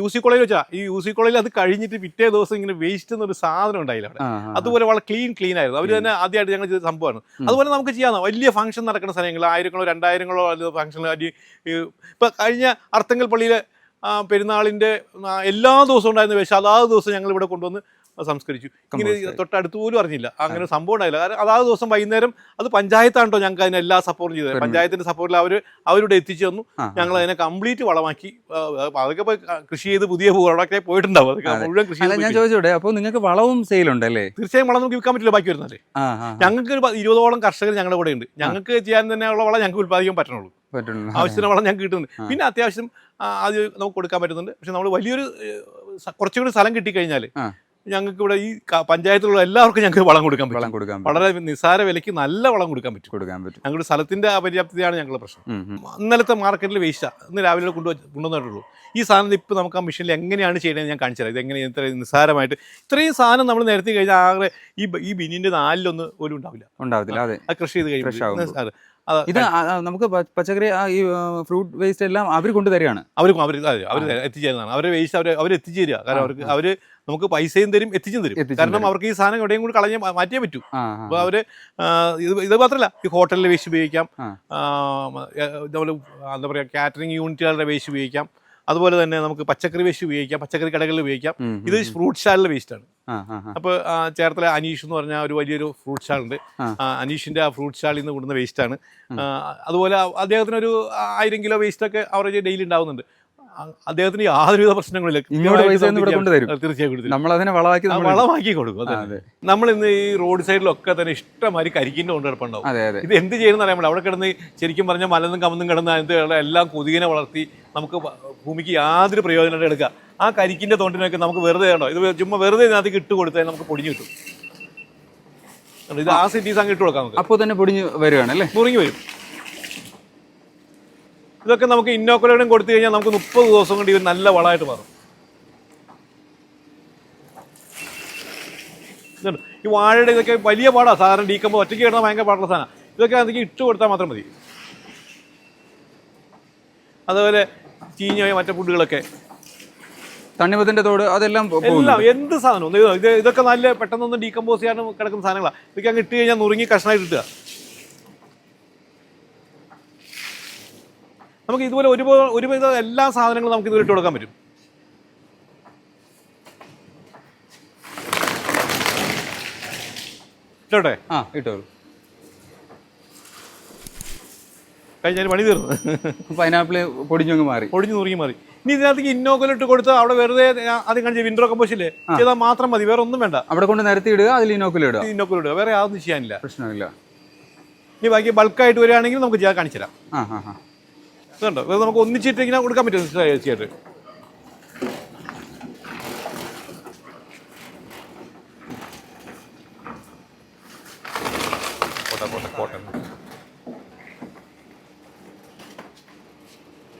യു സി കോളേജിൽ വെച്ചാ ഈ യു സി കോളേജിൽ അത് കഴിഞ്ഞിട്ട് പിറ്റേ ദിവസം ഇങ്ങനെ വേസ്റ്റ് എന്നൊരു സാധനം ഉണ്ടായില്ല അവിടെ. അതുപോലെ വളരെ ക്ലീൻ ക്ലീൻ ആയിരുന്നു. അവർ തന്നെ ആദ്യമായിട്ട് ഞങ്ങൾ ചെയ്ത സംഭവമാണ്. അതുപോലെ നമുക്ക് ചെയ്യാം വലിയ ഫംഗ്ഷൻ നടക്കുന്ന സ്ഥലങ്ങൾ ആയിരങ്ങളോ രണ്ടായിരങ്ങളോ ഫംഗ്ഷൻ ഇപ്പൊ കഴിഞ്ഞ അർത്തങ്കൽ പള്ളിയിലെ പെരുന്നാളിന്റെ എല്ലാ ദിവസവും ഉണ്ടായിരുന്ന വേഷം അതാത് ദിവസം ഞങ്ങൾ ഇവിടെ കൊണ്ടുവന്ന് സംസ്കരിച്ചു. ഇങ്ങനെ തൊട്ടടുത്ത് പോലും അറിഞ്ഞില്ല. അങ്ങനെ സംഭവം ഉണ്ടായില്ല. കാരണം അതാത് ദിവസം വൈകുന്നേരം അത് പഞ്ചായത്താണോ ഞങ്ങൾക്ക് അതിന് എല്ലാ സപ്പോർട്ടും ചെയ്തത്. പഞ്ചായത്തിന്റെ സപ്പോർട്ടിൽ അവർ അവരുടെ എത്തിച്ചു തന്നു. ഞങ്ങൾ അതിനെ കംപ്ലീറ്റ് വളമാക്കി. അതൊക്കെ കൃഷി ചെയ്ത് പുതിയ പ്രോഡക്റ്റ് പോയിട്ടുണ്ടാവും. അതൊക്കെ. മുഴുവൻ കൃഷി ഞാൻ ചോദിച്ചോടെ അപ്പോൾ നിങ്ങൾക്ക് വളവും സെയിലുണ്ടല്ലേ തീർച്ചയായും വളം നമുക്ക് വിൽക്കാൻ പറ്റില്ല ബാക്കി വരുന്നല്ലേ ആ. ഞങ്ങൾക്ക് ഒരു ഇരുപതോളം കർഷകർ ഞങ്ങളുടെ കൂടെ ഉണ്ട്. ഞങ്ങൾക്ക് ചെയ്യാൻ തന്നെയുള്ള വളം ഞങ്ങൾക്ക് ഉൽപ്പാദിക്കാൻ പറ്റണുള്ളൂ. ആവശ്യത്തിന് വളം ഞങ്ങൾക്ക് കിട്ടുന്നുണ്ട്. പിന്നെ അത്യാവശ്യം അത് നമുക്ക് കൊടുക്കാൻ പറ്റുന്നുണ്ട്. പക്ഷെ നമ്മൾ വലിയൊരു കുറച്ചുകൂടി സ്ഥലം കിട്ടിക്കഴിഞ്ഞാൽ. ഞങ്ങൾക്ക് ഇവിടെ ഈ പഞ്ചായത്തിലുള്ള എല്ലാവർക്കും ഞങ്ങൾക്ക് വളം കൊടുക്കാൻ വളം പറ്റും. കൊടുക്കാൻ വളരെ നിസാര വിലയ്ക്ക് നല്ല വളം കൊടുക്കാൻ പറ്റും. കൊടുക്കാൻ പറ്റും. ഞങ്ങളുടെ സ്ഥലത്തിന്റെ അപര്യാപ്തതയാണ് ഞങ്ങളുടെ പ്രശ്നം. ഇന്നലത്തെ മാർക്കറ്റിൽ വേസ്റ്റ് ഇന്ന് രാവിലെ കൊണ്ടുവച്ച് കൊണ്ടുവന്നിട്ടുള്ളൂ. ഈ സാധനം ഇപ്പോൾ നമുക്ക് ആ മെഷീനിൽ എങ്ങനെയാണ് ചെയ്യണമെന്ന് ഞാൻ കാണിച്ചു തരാം. എങ്ങനെ ഇത്ര നിസ്സാരമായിട്ട് ഇത്രയും സാധനം നമ്മൾ നിരത്തി കഴിഞ്ഞാൽ ആകെ ഈ ഈ ബിന്നിന്റെ നാലിലൊന്ന് പോലും ഉണ്ടാവില്ല. ഉണ്ടാവില്ല അതെ. കൃഷി ചെയ്ത് കഴിയുമ്പോൾ. അത് ഇത് നമുക്ക് പച്ചക്കറി ഈ ഫ്രൂട്ട് വേസ്റ്റ് എല്ലാം അവർ കൊണ്ടുതരികയാണ് അവർ അവർ അവർ എത്തിച്ചേരുന്നതാണ്. അവരെ വേസ്റ്റ് അവർ അവർ എത്തിച്ചേരുക. കാരണം അവർക്ക് അവർ നമുക്ക് പൈസയും തരും എത്തിച്ചും തരും. കാരണം. അവർക്ക് ഈ സാധനം എവിടെയും കൂടി കളഞ്ഞ് മാറ്റിയേ പറ്റൂ. അപ്പോൾ അവർ ഇത് ഇത് മാത്രമല്ല ഈ ഹോട്ടലിലെ വേസ്റ്റ് ഉപയോഗിക്കാം. നമ്മൾ എന്താ പറയുക കാറ്ററിംഗ് യൂണിറ്റുകളുടെ വേസ്റ്റ് ഉപയോഗിക്കാം. അതുപോലെ തന്നെ നമുക്ക് പച്ചക്കറി വേസ്റ്റ് ഉപയോഗിക്കാം പച്ചക്കറി കടകളിൽ ഉപയോഗിക്കാം. ഇത് ഫ്രൂട്ട് സ്റ്റാളിലെ വേസ്റ്റ് ആണ്. അപ്പോൾ ചേർത്തല അനീഷ് എന്ന് പറഞ്ഞ ഒരു വലിയൊരു ഫ്രൂട്ട് സ്റ്റാളുണ്ട് ആ. ആ, അനീഷിന്റെ ആ ഫ്രൂട്ട് സ്റ്റാളിൽ നിന്ന് കൊടുക്കുന്ന ആണ്. അതുപോലെ അദ്ദേഹത്തിന് ഒരു ആയിരം കിലോ വേസ്റ്റ് ഒക്കെ അവരുടെ ഡെയിലി ഉണ്ടാവുന്നുണ്ട് അദ്ദേഹത്തിന് യാതൊരുവിധ പ്രശ്നങ്ങളില്ല തീർച്ചയായും നമ്മൾ അതിനെ വളമാക്കി വളമാക്കി കൊടുക്കും നമ്മൾ ഇന്ന് ഈ റോഡ് സൈഡിലൊക്കെ തന്നെ ഇഷ്ടമായി കരിക്കിന്റെ കൊണ്ട് കിടപ്പുണ്ടാവും ഇത് എന്ത് ചെയ്യുന്ന അറിയാൻ അവിടെ കിടന്ന് ശരിക്കും പറഞ്ഞാൽ മലന്നും കമന്നും കിടന്ന് അതിന്റെ എല്ലാം കൊതുകിനെ വളർത്തി നമുക്ക് ഭൂമിക്ക് യാതൊരു പ്രയോജനം എടുക്കുക. ആ കരിക്കിന്റെ തൊണ്ടിനൊക്കെ നമുക്ക് വെറുതെ ഉണ്ടോ? ഇത് ചുമ്മാ വെറുതെ അത് ഇട്ട് കൊടുത്താൽ നമുക്ക് പൊടിഞ്ഞു കിട്ടും. ഇത് ആ സിറ്റീസ് അങ്ങ് ഇട്ട് കൊടുക്കാം നമുക്ക്. അപ്പോൾ തന്നെ പൊടിഞ്ഞു വരികയാണ് അല്ലേ? നുറുങ്ങി വരും. ഇതൊക്കെ നമുക്ക് ഇന്നോക്കുലേറ്റും കൊടുത്തു കഴിഞ്ഞാൽ നമുക്ക് മുപ്പത് ദിവസം കൊണ്ട് ഇവർ നല്ല വളമായിട്ട് മാറും. ഈ വാഴയുടെ ഇതൊക്കെ വലിയ പാടാണ് സാധാരണ ഡീക്കുമ്പോൾ ഒറ്റയ്ക്ക് കിടന്നാൽ ഭയങ്കര പാടുള്ള സാധനമാണ് ഇതൊക്കെ അതിലേക്ക് ഇട്ട് കൊടുത്താൽ മാത്രം മതി. അതുപോലെ ചീഞ്ഞ മറ്റേ ഫുഡുകളൊക്കെ തണ്ണിമത്തിന്റെ തോട് അതെല്ലാം എല്ലാം എന്ത് സാധനവും. ഇത് ഇത് ഇതൊക്കെ നല്ല പെട്ടെന്നൊന്നും ഡീകമ്പോസ് ചെയ്യാനും കിടക്കുന്ന സാധനങ്ങളാണ് ഇതൊക്കെ അങ്ങ് ഇട്ട് കഴിഞ്ഞാൽ നുറുങ്ങി കഷ്ണമായിട്ട് ഇട്ടുക നമുക്ക് ഇതുപോലെ ഒരുപാട് ഒരുവിധ എല്ലാ സാധനങ്ങളും നമുക്ക് ഇതുവരെ ഇട്ട് കൊടുക്കാൻ പറ്റും. ഇട്ടോട്ടെ? ആ ഇട്ടോളൂ. കഴിഞ്ഞാൽ പണി തീർന്നു. പൈനാപ്പിൾ പൊടിഞ്ഞു മാറി. പൊടിഞ്ഞു നുറുങ്ങി മാറി. ഇനി ഇതിനകത്തേക്ക് ഇന്നോക്കൽ ഇട്ട് കൊടുത്ത് അവിടെ വെറുതെ അത് കാണിച്ച വിൻഡോ കമ്പോഷില്ലേ ചെയ്താൽ മാത്രം മതി വേറെ ഒന്നും വേണ്ട. അവിടെ കൊണ്ട് നിരത്തി ഇടുക അതിൽ ഇന്നോക്കൽ ഇടുക. ഇന്നോക്കൽ ഇടുക വേറെ യാതൊന്നും ചെയ്യാനില്ല. പ്രശ്നമില്ല. ഇനി ബാക്കി ബൾക്കായിട്ട് വരികയാണെങ്കിൽ നമുക്ക് ചെയ്യാൻ കാണിച്ചു തരാം. ആ ആ ആ. ഇതുണ്ടോ? ഇത് നമുക്ക് ഒന്നിച്ചിട്ട് ഇങ്ങനെ കൊടുക്കാൻ പറ്റും തീർച്ചയായിട്ട്.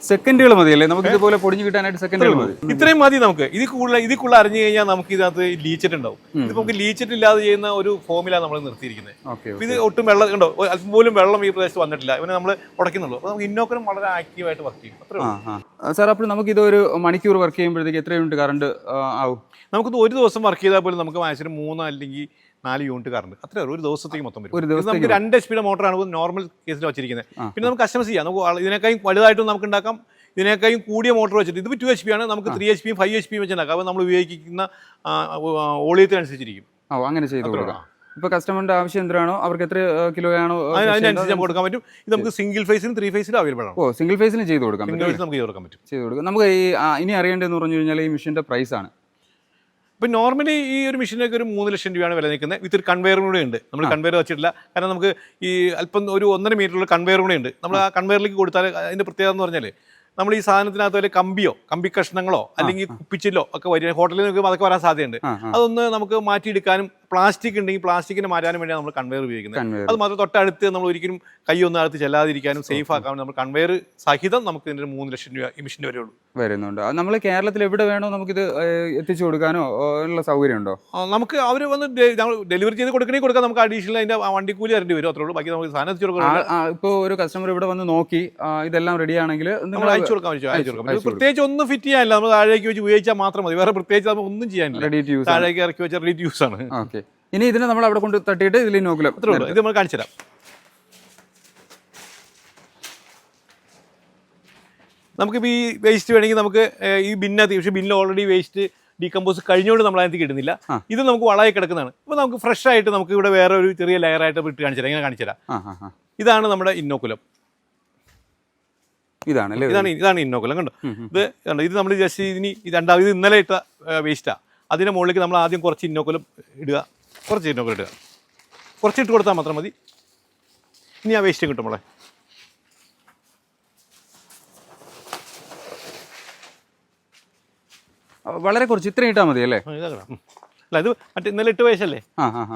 സെക്കൻഡുകൾ മതിയല്ലേ നമുക്ക് ഇതുപോലെ പൊടിഞ്ഞു കിട്ടാനായിട്ട് സെക്കൻഡുകൾ മതി. ഇത്രയും മതി നമുക്ക്. ഇതിൽ കൂടുതൽ ഇതിൽ കൂടുതൽ അറിഞ്ഞു കഴിഞ്ഞാൽ നമുക്ക് ഇതിനകത്ത് ലീച്ചറ്റ് ഉണ്ടാവും ഇത് നമുക്ക് ലീച്ചറ്റ് ഇല്ലാതെ ചെയ്യുന്ന ഒരു ഫോമിലാണ് നമ്മൾ നിർത്തിയിരിക്കുന്നത്. ഇത് ഒട്ടും വെള്ളം കണ്ടോ? അല്പം പോലും വെള്ളം ഈ പ്രദേശത്ത് വന്നിട്ടില്ല. ഇവനെ നമ്മൾ ഉടക്കുന്നുള്ളൂ അപ്പോൾ നമുക്ക് ഇന്നോക്കറും വളരെ ആക്റ്റീവായിട്ട് വർക്ക് ചെയ്യും. അത്രേ സാർ അപ്പോൾ നമുക്ക് ഇതൊരു മണിക്കൂർ വർക്ക് ചെയ്യുമ്പോഴത്തേക്ക് എത്ര യൂണിറ്റ് കറണ്ട് ആവും? നമുക്കിത് ഒരു ദിവസം വർക്ക് ചെയ്താൽ പോലും നമുക്ക് മാക്സിമം മൂന്നോ അല്ലെങ്കിൽ നാല് യൂണിറ്റ് കറണ്ട് അത്രേ ഉള്ളൂ. ഒരു ദിവസത്തേക്ക് മൊത്തം വരും. ഒരു ദിവസം നമുക്ക് രണ്ട് എച്ച് പിയുടെ മോട്ടറാണ് നോർമൽ കേസിൽ വെച്ചിരിക്കുന്നത് പിന്നെ നമുക്ക് കസ്റ്റമൈസ് ചെയ്യാം. നമുക്ക് ഇതിനേക്കാളും വലുതായിട്ടും നമുക്ക് ഉണ്ടാക്കാം. ഇതിനേക്കാളും കൂടിയ മോട്ടർ വെച്ചിട്ട് ഇത് ടു എച്ച് പി ആണ്. നമുക്ക് ത്രീ എച്ച് പിയും ഫൈവ് എച്ച് പിയും വെച്ചുണ്ടാക്കാം. അപ്പോൾ നമ്മൾ ഉപയോഗിക്കുന്ന ഓളിയത്തിനനുസരിച്ചിരിക്കും ഓ അങ്ങനെ ചെയ്ത് കൊടുക്കാം. ഇപ്പോൾ കസ്റ്റമറിന്റെ ആവശ്യം എന്തിനാണോ? അവർക്ക് എത്ര കിലോ ആണോ അതിനനുസരിച്ച് നമുക്ക് കൊടുക്കാൻ പറ്റും. ഇത് നമുക്ക് സിംഗിൾ ഫേസിന് ത്രീ ഫേസിലും അവൈലബിൾ ആണ്. ഓ സിംഗിൾ ഫേസിന് ചെയ്ത് കൊടുക്കാം സിംഗിൾ ഫേസ് നമുക്ക് ചെയ്ത് കൊടുക്കാൻ പറ്റും. ചെയ്ത് കൊടുക്കാം. നമുക്ക് ഈ ഇനി അറിയേണ്ടതെന്ന് പറഞ്ഞു കഴിഞ്ഞാൽ ഈ മെഷീന്റെ പ്രൈസ് ആണ്. ഇപ്പം നോർമലി ഈ ഒരു മെഷീനൊക്കെ ഒരു മൂന്ന് ലക്ഷം രൂപയാണ് വില നിൽക്കുന്നത്. വിത്ത് ഒരു കൺവെയറും കൂടെ ഉണ്ട്. നമ്മൾ കൺവെയർ വെച്ചിട്ടില്ല. കാരണം നമുക്ക് ഈ അല്പം ഒരു ഒന്നര മീറ്ററുള്ള കൺവെയർ കൂടെ ഉണ്ട്. നമ്മൾ ആ. കൺവെയറിലേക്ക് കൊടുത്താൽ അതിന്റെ പ്രത്യേകത എന്ന് പറഞ്ഞാൽ നമ്മൾ ഈ സാധനത്തിനകത്ത് വല്ല കമ്പിയോ കമ്പി കഷ്ണങ്ങളോ അല്ലെങ്കിൽ കുപ്പിച്ചില്ലോ ഒക്കെ വരിക ഹോട്ടലിൽ നിൽക്കുമ്പോൾ അതൊക്കെ വരാൻ സാധ്യതയുണ്ട്. അതൊന്ന് നമുക്ക് മാറ്റിയെടുക്കാനും പ്ലാസ്റ്റിക് ഉണ്ടെങ്കിൽ പ്ലാസ്റ്റിക്കിനെ മാറ്റാനും വേണ്ടിയാണ് നമ്മൾ കൺവെയർ ഉപയോഗിക്കുന്നത്. അത് മാത്രം തൊട്ടടുത്ത് നമ്മൾ ഒരിക്കലും കൈ ഒന്നും അടുത്ത് ചെല്ലാതിരിക്കാനും സേഫ് ആക്കാനും നമ്മൾ കൺവെയർ സഹിതം നമുക്ക് ഇതിന്റെ മൂന്ന് ലക്ഷം രൂപ ഈ മെഷീന്റെ വരെ ഉള്ളൂ. വരുന്നുണ്ട്. നമ്മൾ കേരളത്തിൽ എവിടെ വേണോ നമുക്കിത് ഇത് എത്തിച്ചു കൊടുക്കാനോ ഉള്ള സൗകര്യം ഉണ്ടോ? നമുക്ക് അവർ വന്ന് നമ്മൾ ഡെലിവറി ചെയ്ത് കൊടുക്കണേ കൊടുക്കാൻ നമുക്ക് അഡീഷണൽ അതിന്റെ വണ്ടി കൂലി തരേണ്ടി വരും. അത്രേ ഉള്ളൂ. ബാക്കി നമുക്ക് സാധനം എത്തിച്ചു കൊടുക്കാം ഇപ്പോൾ ഒരു കസ്റ്റമർ ഇവിടെ വന്ന് നോക്കി ഇതെല്ലാം റെഡി ആണെങ്കിൽ നിങ്ങൾ അയച്ചു കൊടുക്കാൻ പറ്റും അയച്ചു കൊടുക്കാം. പ്രത്യേകിച്ച് ഒന്നും ഫിറ്റ് ചെയ്യാനില്ല. നമ്മൾ താഴേക്ക് വെച്ച് ഉപയോഗിച്ചാൽ മാത്രം മതി. വേറെ പ്രത്യേകിച്ച് നമുക്ക് ഒന്നും ചെയ്യാനില്ല. റെഡി ടു യൂസ് താഴേക്ക് ഇറക്കി വെച്ചാൽ റെഡി ടു യൂസ് ആണ്. ഓക്കെ ഇനി ഇതിനെ നമ്മൾ അവിടെ കൊണ്ട് തട്ടിയിട്ട് ഇതിൽ നോക്കലോ അത്രേ ഉള്ളൂ. ഇത് നമ്മൾ കാണിച്ചു തരാം നമുക്കിപ്പോൾ ഈ വേസ്റ്റ് വേണമെങ്കിൽ നമുക്ക് ഈ ബിന്നകത്ത് പക്ഷേ ബിന്നിൽ ഓൾറെഡി വേസ്റ്റ് ഡീകമ്പോസ് കഴിഞ്ഞുകൊണ്ട് നമ്മൾ അതിനകത്ത് കിട്ടുന്നില്ല. ഇത് നമുക്ക് വളമായി കിടക്കുന്നതാണ്. അപ്പോൾ നമുക്ക് ഫ്രഷ് ആയിട്ട് നമുക്ക് ഇവിടെ വേറെ ഒരു ചെറിയ ലെയറായിട്ട് ഇട്ട് കാണിച്ചു തരാം ഇങ്ങനെ കാണിച്ചു തരാം ആ ആ ആ. ഇതാണ് നമ്മുടെ ഇന്നോക്കുലം ഇതാണ് ഇതാണ് ഇതാണ് ഇന്നോക്കുലം കണ്ടോ? ഇത് കണ്ടോ? ഇത് നമ്മൾ ജസ്റ്റ് ഇനി ഈ രണ്ടാമത് ഇത് ഇന്നലെ ഇട്ട വേസ്റ്റാണ് അതിന്റെ മുകളിലേക്ക് നമ്മൾ ആദ്യം കുറച്ച് ഇന്നോക്കുലം ഇടുക. കുറച്ച് ഇന്നോക്കുലം ഇടുക. കുറച്ച് ഇട്ട് കൊടുത്താൽ മാത്രം മതി. ഇനി ആ വേസ്റ്റ് കിട്ടും മോളെ. വളരെ കുറച്ച് ഇത്രയും ഇട്ടാൽ മതി അല്ലേ. അല്ല ഇത് മറ്റേ ഇന്നലെ ഇട്ട വയസ്സല്ലേ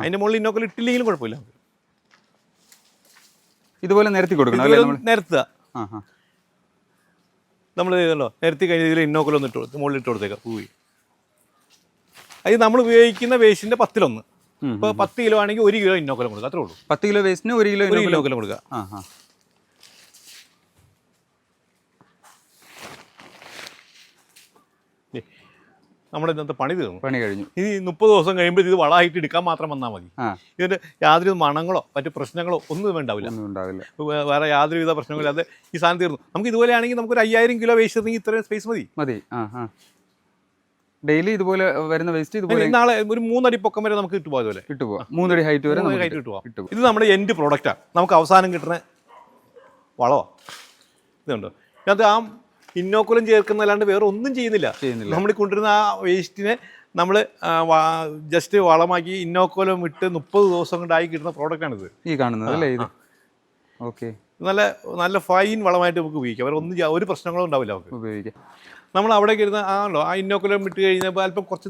അതിന്റെ മുകളിൽ ഇന്നൊക്കെ ഇട്ടില്ലെങ്കിലും കുഴപ്പമില്ല. ഇതുപോലെ നിരത്തി കൊടുക്കണം നിരത്തുക. നമ്മൾ ചെയ്തല്ലോ നിരത്തി കഴിഞ്ഞ ഇതിൽ ഇന്നോക്കുലം ഒന്ന് ഇട്ട് കൊടുത്ത് മുകളിൽ ഇട്ട് കൊടുത്തേക്കാം. പൂവി അത് നമ്മൾ ഉപയോഗിക്കുന്ന വേസ്റ്റിന്റെ പത്തിലൊന്ന്. ഉം, ഇപ്പോൾ പത്ത് കിലോ ആണെങ്കിൽ ഒരു കിലോ ഇന്നോക്കലം കൊടുക്കുക അത്രേ ഉള്ളൂ. പത്ത് കിലോ വേസ്റ്റിന് ഒരു കിലോ ഒരു. കൊടുക്കുക. ആ ആ നമ്മുടെ ഇന്നത്തെ പണി തീർന്നു. പണി കഴിഞ്ഞു. ഇനി മുപ്പത് ദിവസം കഴിയുമ്പോൾ ഇത് വളമായിട്ട് എടുക്കാൻ മാത്രം വന്നാൽ മതി. ഇതിന്റെ യാതൊരു മണങ്ങളോ മറ്റു പ്രശ്നങ്ങളോ ഒന്നും ഉണ്ടാവില്ല. വേറെ യാതൊരുവിധ പ്രശ്നങ്ങളില്ലാതെ ഈ സാധനം തീർന്നു. നമുക്ക് ഇതുപോലെ ആണെങ്കിൽ നമുക്ക് ഒരു അയ്യായിരം കിലോ വേസ്റ്റ് ഇത്രയും സ്പേസ് മതി. മതി. ആ ഡെയിലി ഇതുപോലെ വരുന്ന വേസ്റ്റ് ഇതുപോലെ നാളെ ഒരു മൂന്നടി പൊക്കം വരെ നമുക്ക് കിട്ടുമോ അതുപോലെ കിട്ടുമോ മൂന്നടി ഹൈറ്റ് വരെ നമുക്ക് കയറ്റി കിട്ടും. ഇത് നമ്മുടെ എൻഡ് പ്രോഡക്റ്റാണ് നമുക്ക് അവസാനം കിട്ടുന്ന വളവാ. ഇതുണ്ടോ? അത് ആ ഇന്നോക്കുലം ചേർക്കുന്നതല്ലാണ്ട് വേറെ ഒന്നും ചെയ്യുന്നില്ല. ചെയ്യുന്നില്ല. നമ്മൾ കൊണ്ടുവരുന്ന ആ വേസ്റ്റിനെ നമ്മൾ ജസ്റ്റ് വളമാക്കി ഇന്നോക്കുലം ഇട്ട് മുപ്പത് ദിവസം കൊണ്ടായി കിട്ടുന്ന പ്രോഡക്റ്റാണിത് ഈ കാണുന്നത് അല്ലേ ഇത്? ഓക്കെ നല്ല നല്ല ഫൈൻ വളമായിട്ട് നമുക്ക് ഉപയോഗിക്കാം. വേറെ ഒന്നും ഒരു പ്രശ്നങ്ങളും ഉണ്ടാവില്ല നമുക്ക്. ഉപയോഗിക്കാം. നമ്മൾ അവിടേക്ക് ഇരുന്ന് ആണല്ലോ ആ ഇന്നോക്കുലം ഇട്ട് കഴിഞ്ഞപ്പോൾ അല്പം കുറച്ച്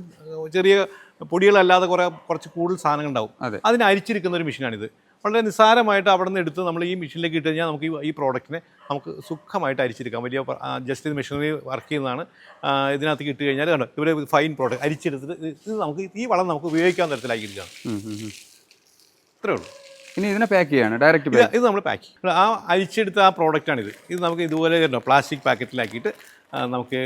ചെറിയ പൊടികളല്ലാതെ കുറേ കുറച്ച് കൂടുതൽ സാധനങ്ങൾ ഉണ്ടാവും. അതെ. അതിന് അരിച്ചിരിക്കുന്ന ഒരു മെഷീനാണിത്. വളരെ നിസ്സാരമായിട്ട് അവിടെ നിന്ന് എടുത്ത് നമ്മൾ ഈ മെഷീനിലേക്ക് ഇട്ട് കഴിഞ്ഞാൽ നമുക്ക് ഈ- പ്രോഡക്റ്റിനെ നമുക്ക് സുഖമായിട്ട് അരിച്ചെടുക്കാം. വലിയ ജസ്റ്റ് മെഷീനറി വർക്ക് ചെയ്യുന്നതാണ്. ഇതിനകത്ത് ഇട്ട് കഴിഞ്ഞാൽ കണ്ടോ? ഇവിടെ ഫൈൻ പ്രോഡക്റ്റ് അരിച്ചെടുത്തിട്ട് ഇത് നമുക്ക് ഈ വളം നമുക്ക് ഉപയോഗിക്കാൻ തരത്തിലാക്കി ഉം. ഇത്രേ ഉള്ളൂ. ഇനി ഇതിനെ പാക്ക് ചെയ്യാണ് ഡയറക്റ്റ് ഇത് നമ്മൾ പാക്ക് ചെയ്യും. ആ അരിച്ചെടുത്ത ആ പ്രോഡക്റ്റാണിത് ഇത് നമുക്ക് ഇതുപോലെ കണ്ടോ? പ്ലാസ്റ്റിക് പാക്കറ്റിലാക്കിയിട്ട് നമുക്ക്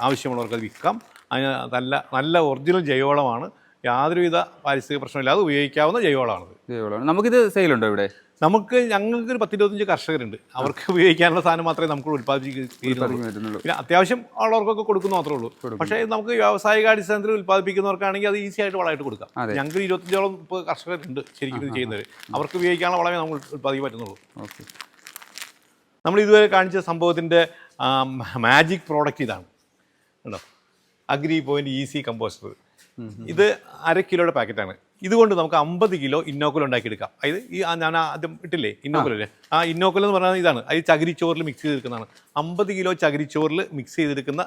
ആവശ്യമുള്ളവർക്ക് അത് വിൽക്കാം. അതിന് നല്ല നല്ല ഒറിജിനൽ ജൈവവളമാണ്. യാതൊരുവിധ പാരിസ്ഥിതിക പ്രശ്നമില്ലാതെ ഉപയോഗിക്കാവുന്ന ജൈവവളമാണ് ജൈവവളമാണ് നമുക്കിത് സെയിലുണ്ടോ ഇവിടെ? നമുക്ക് ഞങ്ങൾക്ക് ഒരു പത്തിരുപത്തഞ്ച് കർഷകരുണ്ട്. അവർക്ക് ഉപയോഗിക്കാനുള്ള സാധനം മാത്രമേ നമുക്ക് ഉൽപ്പാദിപ്പിക്കുന്നുള്ളൂ. പിന്നെ അത്യാവശ്യം ഉള്ളവർക്കൊക്കെ കൊടുക്കുന്ന മാത്രമേ ഉള്ളൂ. പക്ഷേ നമുക്ക് വ്യാവസായിക അടിസ്ഥാനത്തിൽ ഉൽപ്പാദിപ്പിക്കുന്നവർക്കാണെങ്കിൽ അത് ഈസി ആയിട്ട് വളമായിട്ട് കൊടുക്കാം. ഞങ്ങൾക്ക് ഇരുപത്തഞ്ചോളം ഇപ്പോൾ കർഷകരുണ്ട് ശരിക്കും ഇത് ചെയ്യുന്നവർ അവർക്ക് ഉപയോഗിക്കാനുള്ള വളമേ നമുക്ക് ഉൽപ്പാദിപ്പിക്കാൻ പറ്റുന്നുള്ളൂ. ഓക്കെ. നമ്മൾ ഇതുവരെ കാണിച്ച സംഭവത്തിന്റെ മാജിക് പ്രോഡക്റ്റ് ഇതാണ്. കണ്ടോ? അഗ്രി പോയിന്റ് ഈസി കമ്പോസ്റ്റർ ഇത് അര കിലോയുടെ പാക്കറ്റാണ്. ഇതുകൊണ്ട് നമുക്ക് അമ്പത് കിലോ ഇന്നോക്കുലം ഉണ്ടാക്കിയെടുക്കാം. അതായത് ഈ ഞാൻ ആദ്യം ഇട്ടില്ലേ? ഇന്നോക്കുലല്ലേ ആ ഇന്നോക്കുലം എന്ന് പറഞ്ഞാൽ ഇതാണ്. അത് ചകിരിച്ചോറിൽ മിക്സ് ചെയ്തെടുക്കുന്നതാണ്. അമ്പത് കിലോ ചകിരിച്ചോറിൽ മിക്സ് ചെയ്തെടുക്കുന്ന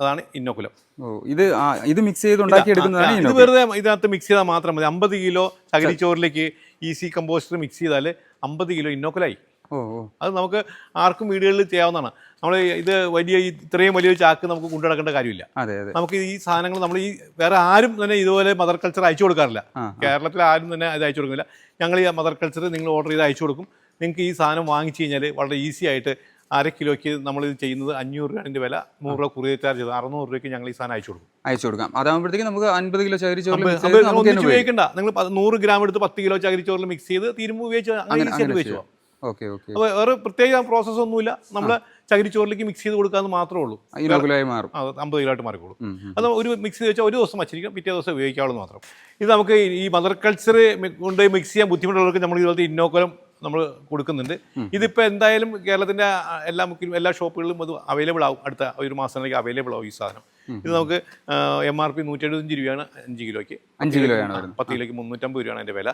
അതാണ് ഇന്നോക്കുലം. ഓ ഇത് ഇത് മിക്സ് ചെയ്ത് ഉണ്ടാക്കി എടുക്കുന്നതാണ് ഇത്. വെറുതെ ഇതിനകത്ത് മിക്സ് ചെയ്താൽ മാത്രം മതി. അമ്പത് കിലോ ചകിരിച്ചോറിലേക്ക് ഈസി കമ്പോസ്റ്റർ മിക്സ് ചെയ്താൽ അമ്പത് കിലോ ഇന്നോക്കുലായി. അത് നമുക്ക് ആർക്കും വീടുകളിൽ ചെയ്യാവുന്നതാണ്. നമ്മൾ ഇത് വലിയ ഇത്രയും വലിയൊരു ചാക്ക് നമുക്ക് കൊണ്ടു നടക്കേണ്ട കാര്യമില്ല. അതെ അതെ. നമുക്ക് ഈ സാധനങ്ങൾ നമ്മൾ ഈ വേറെ ആരും തന്നെ ഇതുപോലെ മദർ കൾച്ചർ അയച്ചു കൊടുക്കാറില്ല. കേരളത്തിൽ ആരും തന്നെ ഇത് അയച്ചു കൊടുക്കുന്നില്ല. ഞങ്ങൾ ഈ മദർ കൾച്ചർ നിങ്ങൾ ഓർഡർ ചെയ്ത് അയച്ചു കൊടുക്കും. നിങ്ങൾക്ക് ഈ സാധനം വാങ്ങിച്ചു കഴിഞ്ഞാൽ വളരെ ഈസി ആയിട്ട് അര കിലോയ്ക്ക് നമ്മൾ ഇത് ചെയ്യുന്നത് അഞ്ഞൂറ് രൂപയുടെ വില നൂറ് രൂപ കുറിയ ചാർജ് ചെയ്ത് അറുന്നൂറ് രൂപയ്ക്ക് ഞങ്ങൾ ഈ സാധനം അയച്ചു കൊടുക്കും. അയച്ചു കൊടുക്കാം. അതാകുമ്പോഴത്തേക്ക് നമുക്ക് അൻപത് കിലോ ചകിരി ചോറിൽ അപ്പൊ മിക്സ് അപ്പൊ ചെയ്ത് നമുക്ക് ഒന്നിച്ച് തന്നെ ഉപയോഗിക്കാം. ഉപയോഗിക്കണ്ട. നിങ്ങൾ നൂറ് ഗ്രാം എടുത്ത് പത്ത് കിലോ ചകിരിച്ചോറിൽ മിക്സ് ചെയ്ത് തീരുമ്പോൾ ഉപയോഗിച്ച് അങ്ങനെ ഉപയോഗിച്ചു അപ്പോൾ വേറെ പ്രത്യേക പ്രോസസ്സ് ഒന്നുമില്ല. നമ്മൾ ചകിരിച്ചോറിലേക്ക് മിക്സ് ചെയ്ത് കൊടുക്കാന്ന് മാത്രമേ ഉള്ളൂ. മാറും അമ്പത് കിലോ ആയിട്ട് മാറിക്കോളും. അത് ഒരു മിക്സ് ചെയ്ത് വെച്ചാൽ ഒരു ദിവസം വച്ചിരിക്കും പിറ്റേ ദിവസം ഉപയോഗിക്കാവുള്ളൂ മാത്രം. ഇത് നമുക്ക് ഈ മദർ കൾച്ചർ കൊണ്ട് മിക്സ് ചെയ്യാൻ ബുദ്ധിമുട്ടുള്ളവർക്ക് നമ്മൾ ഇതുപോലത്തെ ഇന്നോക്കലം നമ്മൾ കൊടുക്കുന്നുണ്ട്. ഇതിപ്പോൾ എന്തായാലും കേരളത്തിന്റെ എല്ലാ മുക്കിലും എല്ലാ ഷോപ്പുകളിലും അത് അവൈലബിൾ ആവും. അടുത്ത ഒരു മാസത്തിലേക്ക് അവൈലബിൾ ആവും ഈ സാധനം. ഇത് നമുക്ക് എം ആർ പി നൂറ്റി എഴുപത്തഞ്ച് രൂപയാണ് അഞ്ച് കിലോയ്ക്ക്. അഞ്ച് കിലോയാണ് പത്ത് കിലോയ്ക്ക് മുന്നൂറ്റമ്പത് രൂപയാണ് അതിന്റെ വില.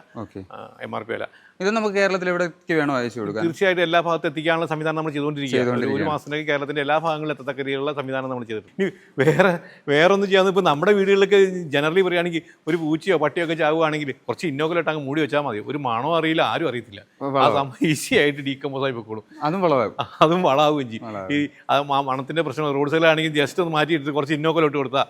എം ആർ പി വില. ഇത് നമുക്ക് കേരളത്തിൽ എവിടേക്ക് വേണോ അയച്ചു കൊടുക്കാം. തീർച്ചയായിട്ടും എല്ലാ ഭാഗത്തും എത്തിക്കാനുള്ള സംവിധാനം നമ്മൾ ചെയ്തുകൊണ്ടിരിക്കുകയാണ്. ഒരു-. മാസത്തിലേക്ക് കേരളത്തിന്റെ എല്ലാ ഭാഗങ്ങളിലും എത്തത്തക്ക രീതിയിലുള്ള സംവിധാനം നമ്മൾ ചെയ്തിട്ടുണ്ട്. ഇനി വേറെ വേറെ ഒന്നും ചെയ്യാതെ ഇപ്പോൾ നമ്മുടെ വീടുകളിലൊക്കെ ജനറലി പറയുകയാണെങ്കിൽ ഒരു പൂച്ചയോ പട്ടിയോ ഒക്കെ ചാവുകയാണെങ്കിൽ കുറച്ച് ഇന്നോക്കലോട്ട് അങ്ങ് മൂടി വെച്ചാൽ മതി. ഒരു മണോ അറിയില്ല ആരും അറിയത്തില്ല. ആ സമയം ഈസി ആയിട്ട് ഡീകമ്പോസ് ആയി പൊക്കോളും. അതും വളമാകും അതും വളാവുകയും ചെയ്യും. ഈ ആ മണത്തിന്റെ പ്രശ്നം റോഡ് സൈഡിലാണെങ്കിൽ ജസ്റ്റ് ഒന്ന് മാറ്റിയിട്ട് കുറച്ച് ഇന്നോക്കുലം ഇട്ട് കൊടുത്താൽ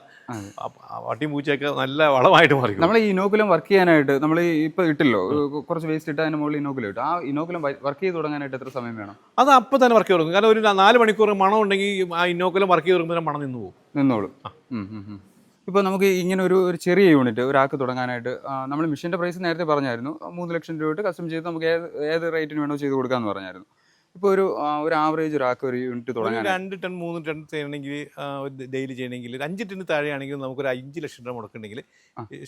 വട്ടിയും പൂച്ചയൊക്കെ നല്ല വളമായിട്ട് മാറി നമ്മൾ ഈ ഇനോക്കുലം വർക്ക് ചെയ്യാനായിട്ട് നമ്മൾ ഇപ്പൊ ഇട്ടില്ലോ കുറച്ച് വേസ്റ്റ് ഇട്ട് അതിന് മുകളിൽ ഇനോക്കുലം ഇട്ടു. ആ ഇനോക്കുലം വർക്ക് ചെയ്ത് തുടങ്ങാനായിട്ട് എത്ര സമയം വേണം? അത് അപ്പോൾ തന്നെ വർക്ക് ചെയ്ത് തുടങ്ങും. കാരണം ഒരു നാല് മണിക്കൂർ മണം ഉണ്ടെങ്കിൽ ആ ഇന്നോക്കുലം വർക്ക് ചെയ്ത് തുടങ്ങുമ്പോൾ മണം നിന്ന് പോകും. നിന്നോളും. ഇപ്പോൾ നമുക്ക് ഇങ്ങനെ ഒരു ഒരു ചെറിയ യൂണിറ്റ് ഒരാൾക്ക് തുടങ്ങാനായിട്ട് നമ്മൾ മിഷീന്റെ പ്രൈസ് നേരത്തെ പറഞ്ഞായിരുന്നു. മൂന്ന് ലക്ഷം രൂപ തൊട്ട് കസ്റ്റം ചെയ്ത് നമുക്ക് ഏത് ഏത് റേറ്റിന് വേണോ ചെയ്ത് കൊടുക്കാമെന്ന് പറഞ്ഞായിരുന്നു. ഇപ്പോൾ ഒരു ഒരു ആവറേജ് ഒരാൾക്ക് ഒരു യൂണിറ്റ് തുടങ്ങാൻ രണ്ട് ടൺ മൂന്ന് ടൺ ചെയ്യണമെങ്കിൽ ഡെയിലി ചെയ്യണമെങ്കിൽ ഒരു അഞ്ച് ടണ്ണ് താഴെയാണെങ്കിൽ നമുക്കൊരു അഞ്ച് ലക്ഷം രൂപ മുടക്കുന്നുണ്ടെങ്കിൽ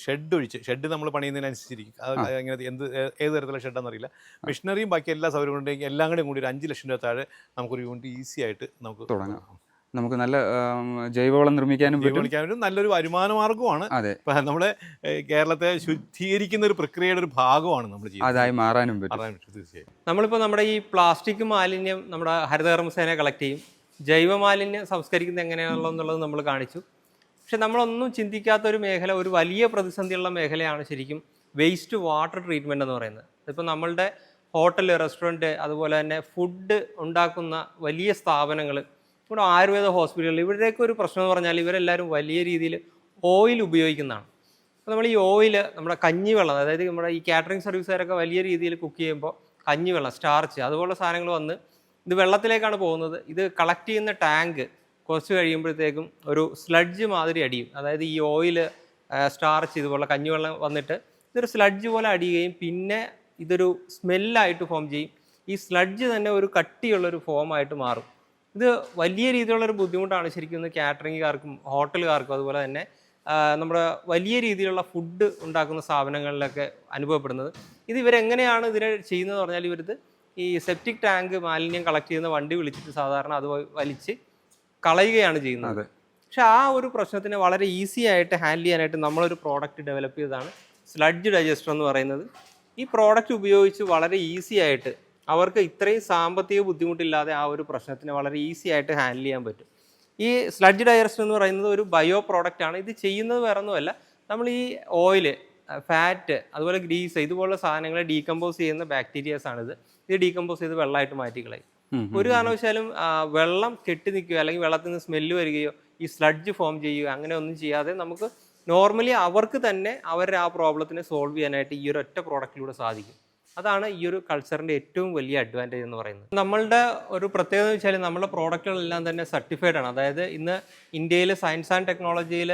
ഷെഡ് ഒഴിച്ച് ഷെഡ് നമ്മൾ പണിയുന്നതിനനുസരിച്ചിരിക്കും. അത് എങ്ങനെ എന്ത് ഏത് തരത്തിലുള്ള ഷെഡാണെന്ന് അറിയില്ല. മെഷീനറിയും ബാക്കി എല്ലാ സൗകര്യവും ഉണ്ടെങ്കിൽ എല്ലാം കൂടി കൂടി ഒരു അഞ്ച് ലക്ഷം രൂപ താഴെ നമുക്കൊരു യൂണിറ്റ് ഈസി ആയിട്ട് നമുക്ക് തുടങ്ങാം. നമുക്ക് നല്ല ജൈവവളം നിർമ്മിക്കാനും പറ്റും. ഒരു നല്ലൊരു വരുമാന മാർഗമാണ് അതെ നമ്മുടെ കേരളത്തെ ശുദ്ധീകരിക്കുന്ന ഒരു പ്രക്രിയയുടെ ഒരു ഭാഗമാണ് നമ്മൾ ചെയ്യുന്നത് അതായി മാറാനും പറ്റും. തീർച്ചയായും. നമ്മളിപ്പോൾ നമ്മുടെ ഈ പ്ലാസ്റ്റിക് മാലിന്യം നമ്മുടെ ഹരിതകർമ്മസേന കളക്ട് ചെയ്യും. ജൈവ മാലിന്യം സംസ്കരിക്കുന്നത് എങ്ങനെയാണുള്ളത് നമ്മൾ കാണിച്ചു. പക്ഷെ നമ്മളൊന്നും ചിന്തിക്കാത്ത ഒരു മേഖല ഒരു വലിയ പ്രതിസന്ധിയുള്ള മേഖലയാണ് ശരിക്കും വേസ്റ്റ് വാട്ടർ ട്രീറ്റ്മെന്റ് എന്ന് പറയുന്നത്. ഇപ്പോൾ നമ്മളുടെ ഹോട്ടൽ റെസ്റ്റോറന്റ് അതുപോലെ തന്നെ ഫുഡ് ഉണ്ടാക്കുന്ന വലിയ സ്ഥാപനങ്ങൾ ഇവിടെ ആയുർവേദ ഹോസ്പിറ്റലുകൾ ഇവരുടെയൊക്കെ ഒരു പ്രശ്നം എന്ന് പറഞ്ഞാൽ ഇവരെല്ലാവരും വലിയ രീതിയിൽ ഓയിൽ ഉപയോഗിക്കുന്നതാണ്. അപ്പോൾ നമ്മൾ ഈ ഓയിൽ നമ്മുടെ കഞ്ഞിവെള്ളം അതായത് നമ്മുടെ ഈ കാറ്ററിംഗ് സർവീസുകാരൊക്കെ വലിയ രീതിയിൽ കുക്ക് ചെയ്യുമ്പോൾ കഞ്ഞിവെള്ളം സ്റ്റാർച്ച് അതുപോലുള്ള സാധനങ്ങൾ വന്ന് ഇത് വെള്ളത്തിലേക്കാണ് പോകുന്നത്. ഇത് കളക്ട് ചെയ്യുന്ന ടാങ്ക് കുറച്ച് കഴിയുമ്പോഴത്തേക്കും ഒരു സ്ലഡ്ജ് മാതിരി അടിയും. അതായത് ഈ ഓയിൽ സ്റ്റാർച്ച് ഇതുപോലെ കഞ്ഞിവെള്ളം വന്നിട്ട് ഇതൊരു സ്ലഡ്ജ് പോലെ അടിയുകയും പിന്നെ ഇതൊരു സ്മെല്ലായിട്ട് ഫോം ചെയ്യും. ഈ സ്ലഡ്ജ് തന്നെ ഒരു കട്ടിയുള്ളൊരു ഫോമായിട്ട് മാറും. ഇത് വലിയ രീതിയിലുള്ള ഒരു ബുദ്ധിമുട്ടാണ് ശരിക്കും ഇന്ന് കാറ്ററിംഗുകാർക്കും ഹോട്ടലുകാർക്കും അതുപോലെ തന്നെ നമ്മുടെ വലിയ രീതിയിലുള്ള ഫുഡ് ഉണ്ടാക്കുന്ന സ്ഥാപനങ്ങളിലൊക്കെ അനുഭവപ്പെടുന്നത്. ഇത് ഇവരെങ്ങനെയാണ് ഇതിനെ ചെയ്യുന്നത് പറഞ്ഞാൽ ഇവരിത് ഈ സെപ്റ്റിക് ടാങ്ക് മാലിന്യം കളക്ട് ചെയ്യുന്ന വണ്ടി വിളിച്ചിട്ട് സാധാരണ അത് വലിച്ച് കളയുകയാണ് ചെയ്യുന്നത്. പക്ഷെ ആ ഒരു പ്രശ്നത്തിനെ വളരെ ഈസി ആയിട്ട് ഹാൻഡിൽ ചെയ്യാനായിട്ട് നമ്മളൊരു പ്രോഡക്റ്റ് ഡെവലപ്പ് ചെയ്തതാണ് സ്ലഡ്ജ് ഡൈജസ്റ്റർ എന്ന് പറയുന്നത്. ഈ പ്രോഡക്റ്റ് ഉപയോഗിച്ച് വളരെ ഈസി ആയിട്ട് അവർക്ക് ഇത്രയും സാമ്പത്തിക ബുദ്ധിമുട്ടില്ലാതെ ആ ഒരു പ്രശ്നത്തിന് വളരെ ഈസി ആയിട്ട് ഹാൻഡിൽ ചെയ്യാൻ പറ്റും. ഈ സ്ലഡ്ജ് ഡൈജസ്റ്റർ എന്ന് പറയുന്നത് ഒരു ബയോ പ്രോഡക്റ്റ് ആണ്. ഇത് ചെയ്യുന്നത് വേറെ ഒന്നുമല്ല നമ്മൾ ഈ ഓയിൽ ഫാറ്റ് അതുപോലെ ഗ്രീസ് ഇതുപോലുള്ള സാധനങ്ങളെ ഡീകമ്പോസ് ചെയ്യുന്ന ബാക്ടീരിയാസ് ആണിത്. ഇത് ഡീകമ്പോസ് ചെയ്ത് വെള്ളമായിട്ട് മാറ്റിക്കളയും ഒരു കാരണവശാലും വെള്ളം കെട്ടി നിൽക്കുകയോ അല്ലെങ്കിൽ വെള്ളത്തിൽ നിന്ന് സ്മെല്ല് വരികയോ ഈ സ്ലഡ്ജ് ഫോം ചെയ്യുകയോ അങ്ങനെ ഒന്നും ചെയ്യാതെ നമുക്ക് നോർമലി അവർക്ക് തന്നെ അവരുടെ ആ പ്രോബ്ലത്തിനെ സോൾവ് ചെയ്യാനായിട്ട് ഈ ഒരു ഒറ്റ പ്രോഡക്റ്റിലൂടെ സാധിക്കും. അതാണ് ഈ ഒരു കൾച്ചറിന്റെ ഏറ്റവും വലിയ അഡ്വാന്റേജ് എന്ന് പറയുന്നത്. നമ്മളുടെ ഒരു പ്രത്യേകത എന്ന് വെച്ചാൽ നമ്മുടെ പ്രോഡക്റ്റുകളെല്ലാം തന്നെ സർട്ടിഫൈഡ് ആണ്. അതായത് ഇന്ന് ഇന്ത്യയിൽ സയൻസ് ആൻഡ് ടെക്നോളജിയിൽ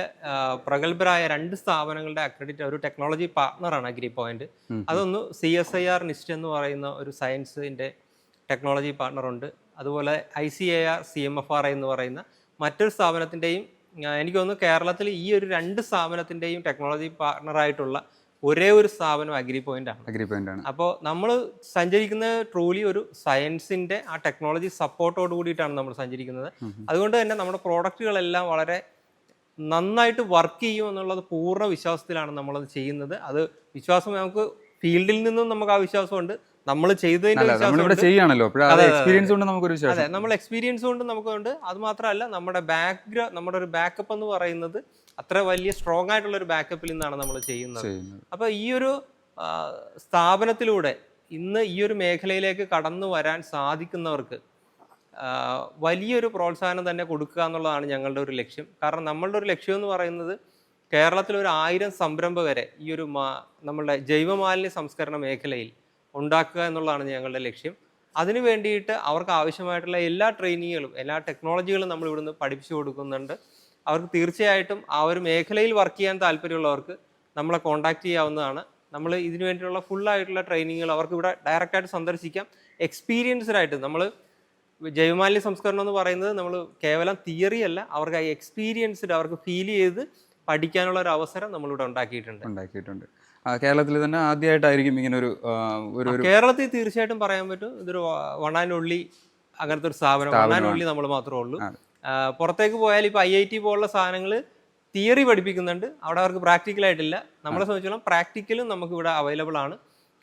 പ്രഗത്ഭരായ രണ്ട് സ്ഥാപനങ്ങളുടെ അക്രഡിറ്റ് ഒരു ടെക്നോളജി പാർട്ണറാണ് അഗ്രി പോയിന്റ് അതൊന്ന് C S I R NIST എന്ന് പറയുന്ന ഒരു സയൻസിന്റെ ടെക്നോളജി പാർട്ണറുണ്ട് അതുപോലെ I C A R C M F R I എന്ന് പറയുന്ന മറ്റൊരു സ്ഥാപനത്തിന്റെയും എനിക്ക് തോന്നുന്നു കേരളത്തിൽ ഈ ഒരു രണ്ട് സ്ഥാപനത്തിന്റെയും ടെക്നോളജി പാർട്ണറായിട്ടുള്ള ഒരേ ഒരു സ്ഥാപനം അഗ്രി പോയിന്റ് ആണ്. അഗ്രി പോയിന്റ് ആണ്. അപ്പോൾ നമ്മൾ സഞ്ചരിക്കുന്നത് ട്രൂലി ഒരു സയൻസിന്റെ ആ ടെക്നോളജി സപ്പോർട്ടോട് കൂടിയിട്ടാണ് നമ്മൾ സഞ്ചരിക്കുന്നത്. അതുകൊണ്ട് തന്നെ നമ്മുടെ പ്രോഡക്റ്റുകളെല്ലാം വളരെ നന്നായിട്ട് വർക്ക് ചെയ്യും എന്നുള്ളത് പൂർണ വിശ്വാസത്തിലാണ് നമ്മളത് ചെയ്യുന്നത്. അത് വിശ്വാസം നമുക്ക് ഫീൽഡിൽ നിന്നും നമുക്ക് ആ വിശ്വാസമുണ്ട്. നമ്മൾ ചെയ്തതിന്റെ ചെയ്യാണല്ലോ എക്സ്പീരിയൻസ് കൊണ്ട് നമുക്കൊരു അതെ നമ്മൾ എക്സ്പീരിയൻസ് കൊണ്ട് നമുക്കുണ്ട്. അത് മാത്രമല്ല നമ്മുടെ ബാക്ക്ഗ്രൗണ്ട് നമ്മുടെ ഒരു ബാക്കപ്പ് എന്ന് പറയുന്നത് അത്ര വലിയ സ്ട്രോങ് ആയിട്ടുള്ള ഒരു ബാക്കപ്പിൽ നിന്നാണ് നമ്മൾ ചെയ്യുന്നത്. അപ്പൊ ഈ ഒരു സ്ഥാപനത്തിലൂടെ ഇന്ന് ഈ ഒരു മേഖലയിലേക്ക് കടന്നു വരാൻ സാധിക്കുന്നവർക്ക് വലിയൊരു പ്രോത്സാഹനം തന്നെ കൊടുക്കുക എന്നുള്ളതാണ് ഞങ്ങളുടെ ഒരു ലക്ഷ്യം. കാരണം നമ്മളുടെ ഒരു ലക്ഷ്യം എന്ന് പറയുന്നത് കേരളത്തിൽ ഒരു ആയിരം സംരംഭകരെ ഈ ഒരു മാ നമ്മളുടെ ജൈവമാലിന്യ സംസ്കരണ മേഖലയിൽ ഉണ്ടാക്കുക എന്നുള്ളതാണ് ഞങ്ങളുടെ ലക്ഷ്യം. അതിനു വേണ്ടിയിട്ട് അവർക്ക് ആവശ്യമായിട്ടുള്ള എല്ലാ ട്രെയിനിങ്ങുകളും എല്ലാ ടെക്നോളജികളും നമ്മൾ ഇവിടുന്ന് പഠിപ്പിച്ചു കൊടുക്കുന്നുണ്ട്. അവർക്ക് തീർച്ചയായിട്ടും ആ ഒരു മേഖലയിൽ വർക്ക് ചെയ്യാൻ താല്പര്യമുള്ളവർക്ക് നമ്മളെ കോൺടാക്ട് ചെയ്യാവുന്നതാണ്. നമ്മൾ ഇതിനു വേണ്ടിയുള്ള ഫുള്ളായിട്ടുള്ള ആയിട്ടുള്ള ട്രെയിനിങ്ങുകൾ അവർക്ക് ഇവിടെ ഡയറക്റ്റായിട്ട് സന്ദർശിക്കാം. എക്സ്പീരിയൻസ്ഡായിട്ട് നമ്മൾ ജൈവമാലിന്യ സംസ്കരണം എന്ന് പറയുന്നത് നമ്മൾ കേവലം തിയറി അല്ല അവർക്ക് ആ എക്സ്പീരിയൻസ്ഡ് അവർക്ക് ഫീൽ ചെയ്ത് പഠിക്കാനുള്ള ഒരു അവസരം നമ്മളിവിടെ ഉണ്ടാക്കിയിട്ടുണ്ട്. ഉണ്ടാക്കിയിട്ടുണ്ട്. കേരളത്തിൽ തന്നെ ആദ്യമായിട്ടായിരിക്കും ഇങ്ങനെ ഒരു ഒരു കേരളത്തിൽ തീർച്ചയായിട്ടും പറയാൻ പറ്റും ഇതൊരു വണ്ണാനുള്ളി അങ്ങനത്തെ ഒരു സ്ഥാപനം വണ്ണാനുള്ളി നമ്മൾ മാത്രമേ ഉള്ളൂ. പുറത്തേക്ക് പോയാൽ ഇപ്പോൾ ഐ ഐ ടി പോലുള്ള സാധനങ്ങൾ തിയറി പഠിപ്പിക്കുന്നുണ്ട്. അവിടെ അവർക്ക് പ്രാക്ടിക്കൽ ആയിട്ടില്ല. നമ്മളെ സംബന്ധിച്ചോളം പ്രാക്ടിക്കലും നമുക്ക് ഇവിടെ അവൈലബിൾ ആണ്.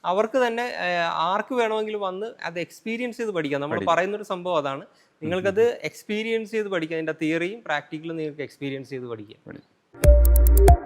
അവർക്ക് തന്നെ ആർക്ക് വേണമെങ്കിലും വന്ന് അത് എക്സ്പീരിയൻസ് ചെയ്ത് പഠിക്കാം. നമ്മൾ പറയുന്നൊരു സംഭവം അതാണ്. നിങ്ങൾക്കത് എക്സ്പീരിയൻസ് ചെയ്ത് പഠിക്കാം. അതിന്റെ തിയറിയും പ്രാക്ടിക്കലും നിങ്ങൾക്ക് എക്സ്പീരിയൻസ് ചെയ്ത് പഠിക്കാം. പഠി-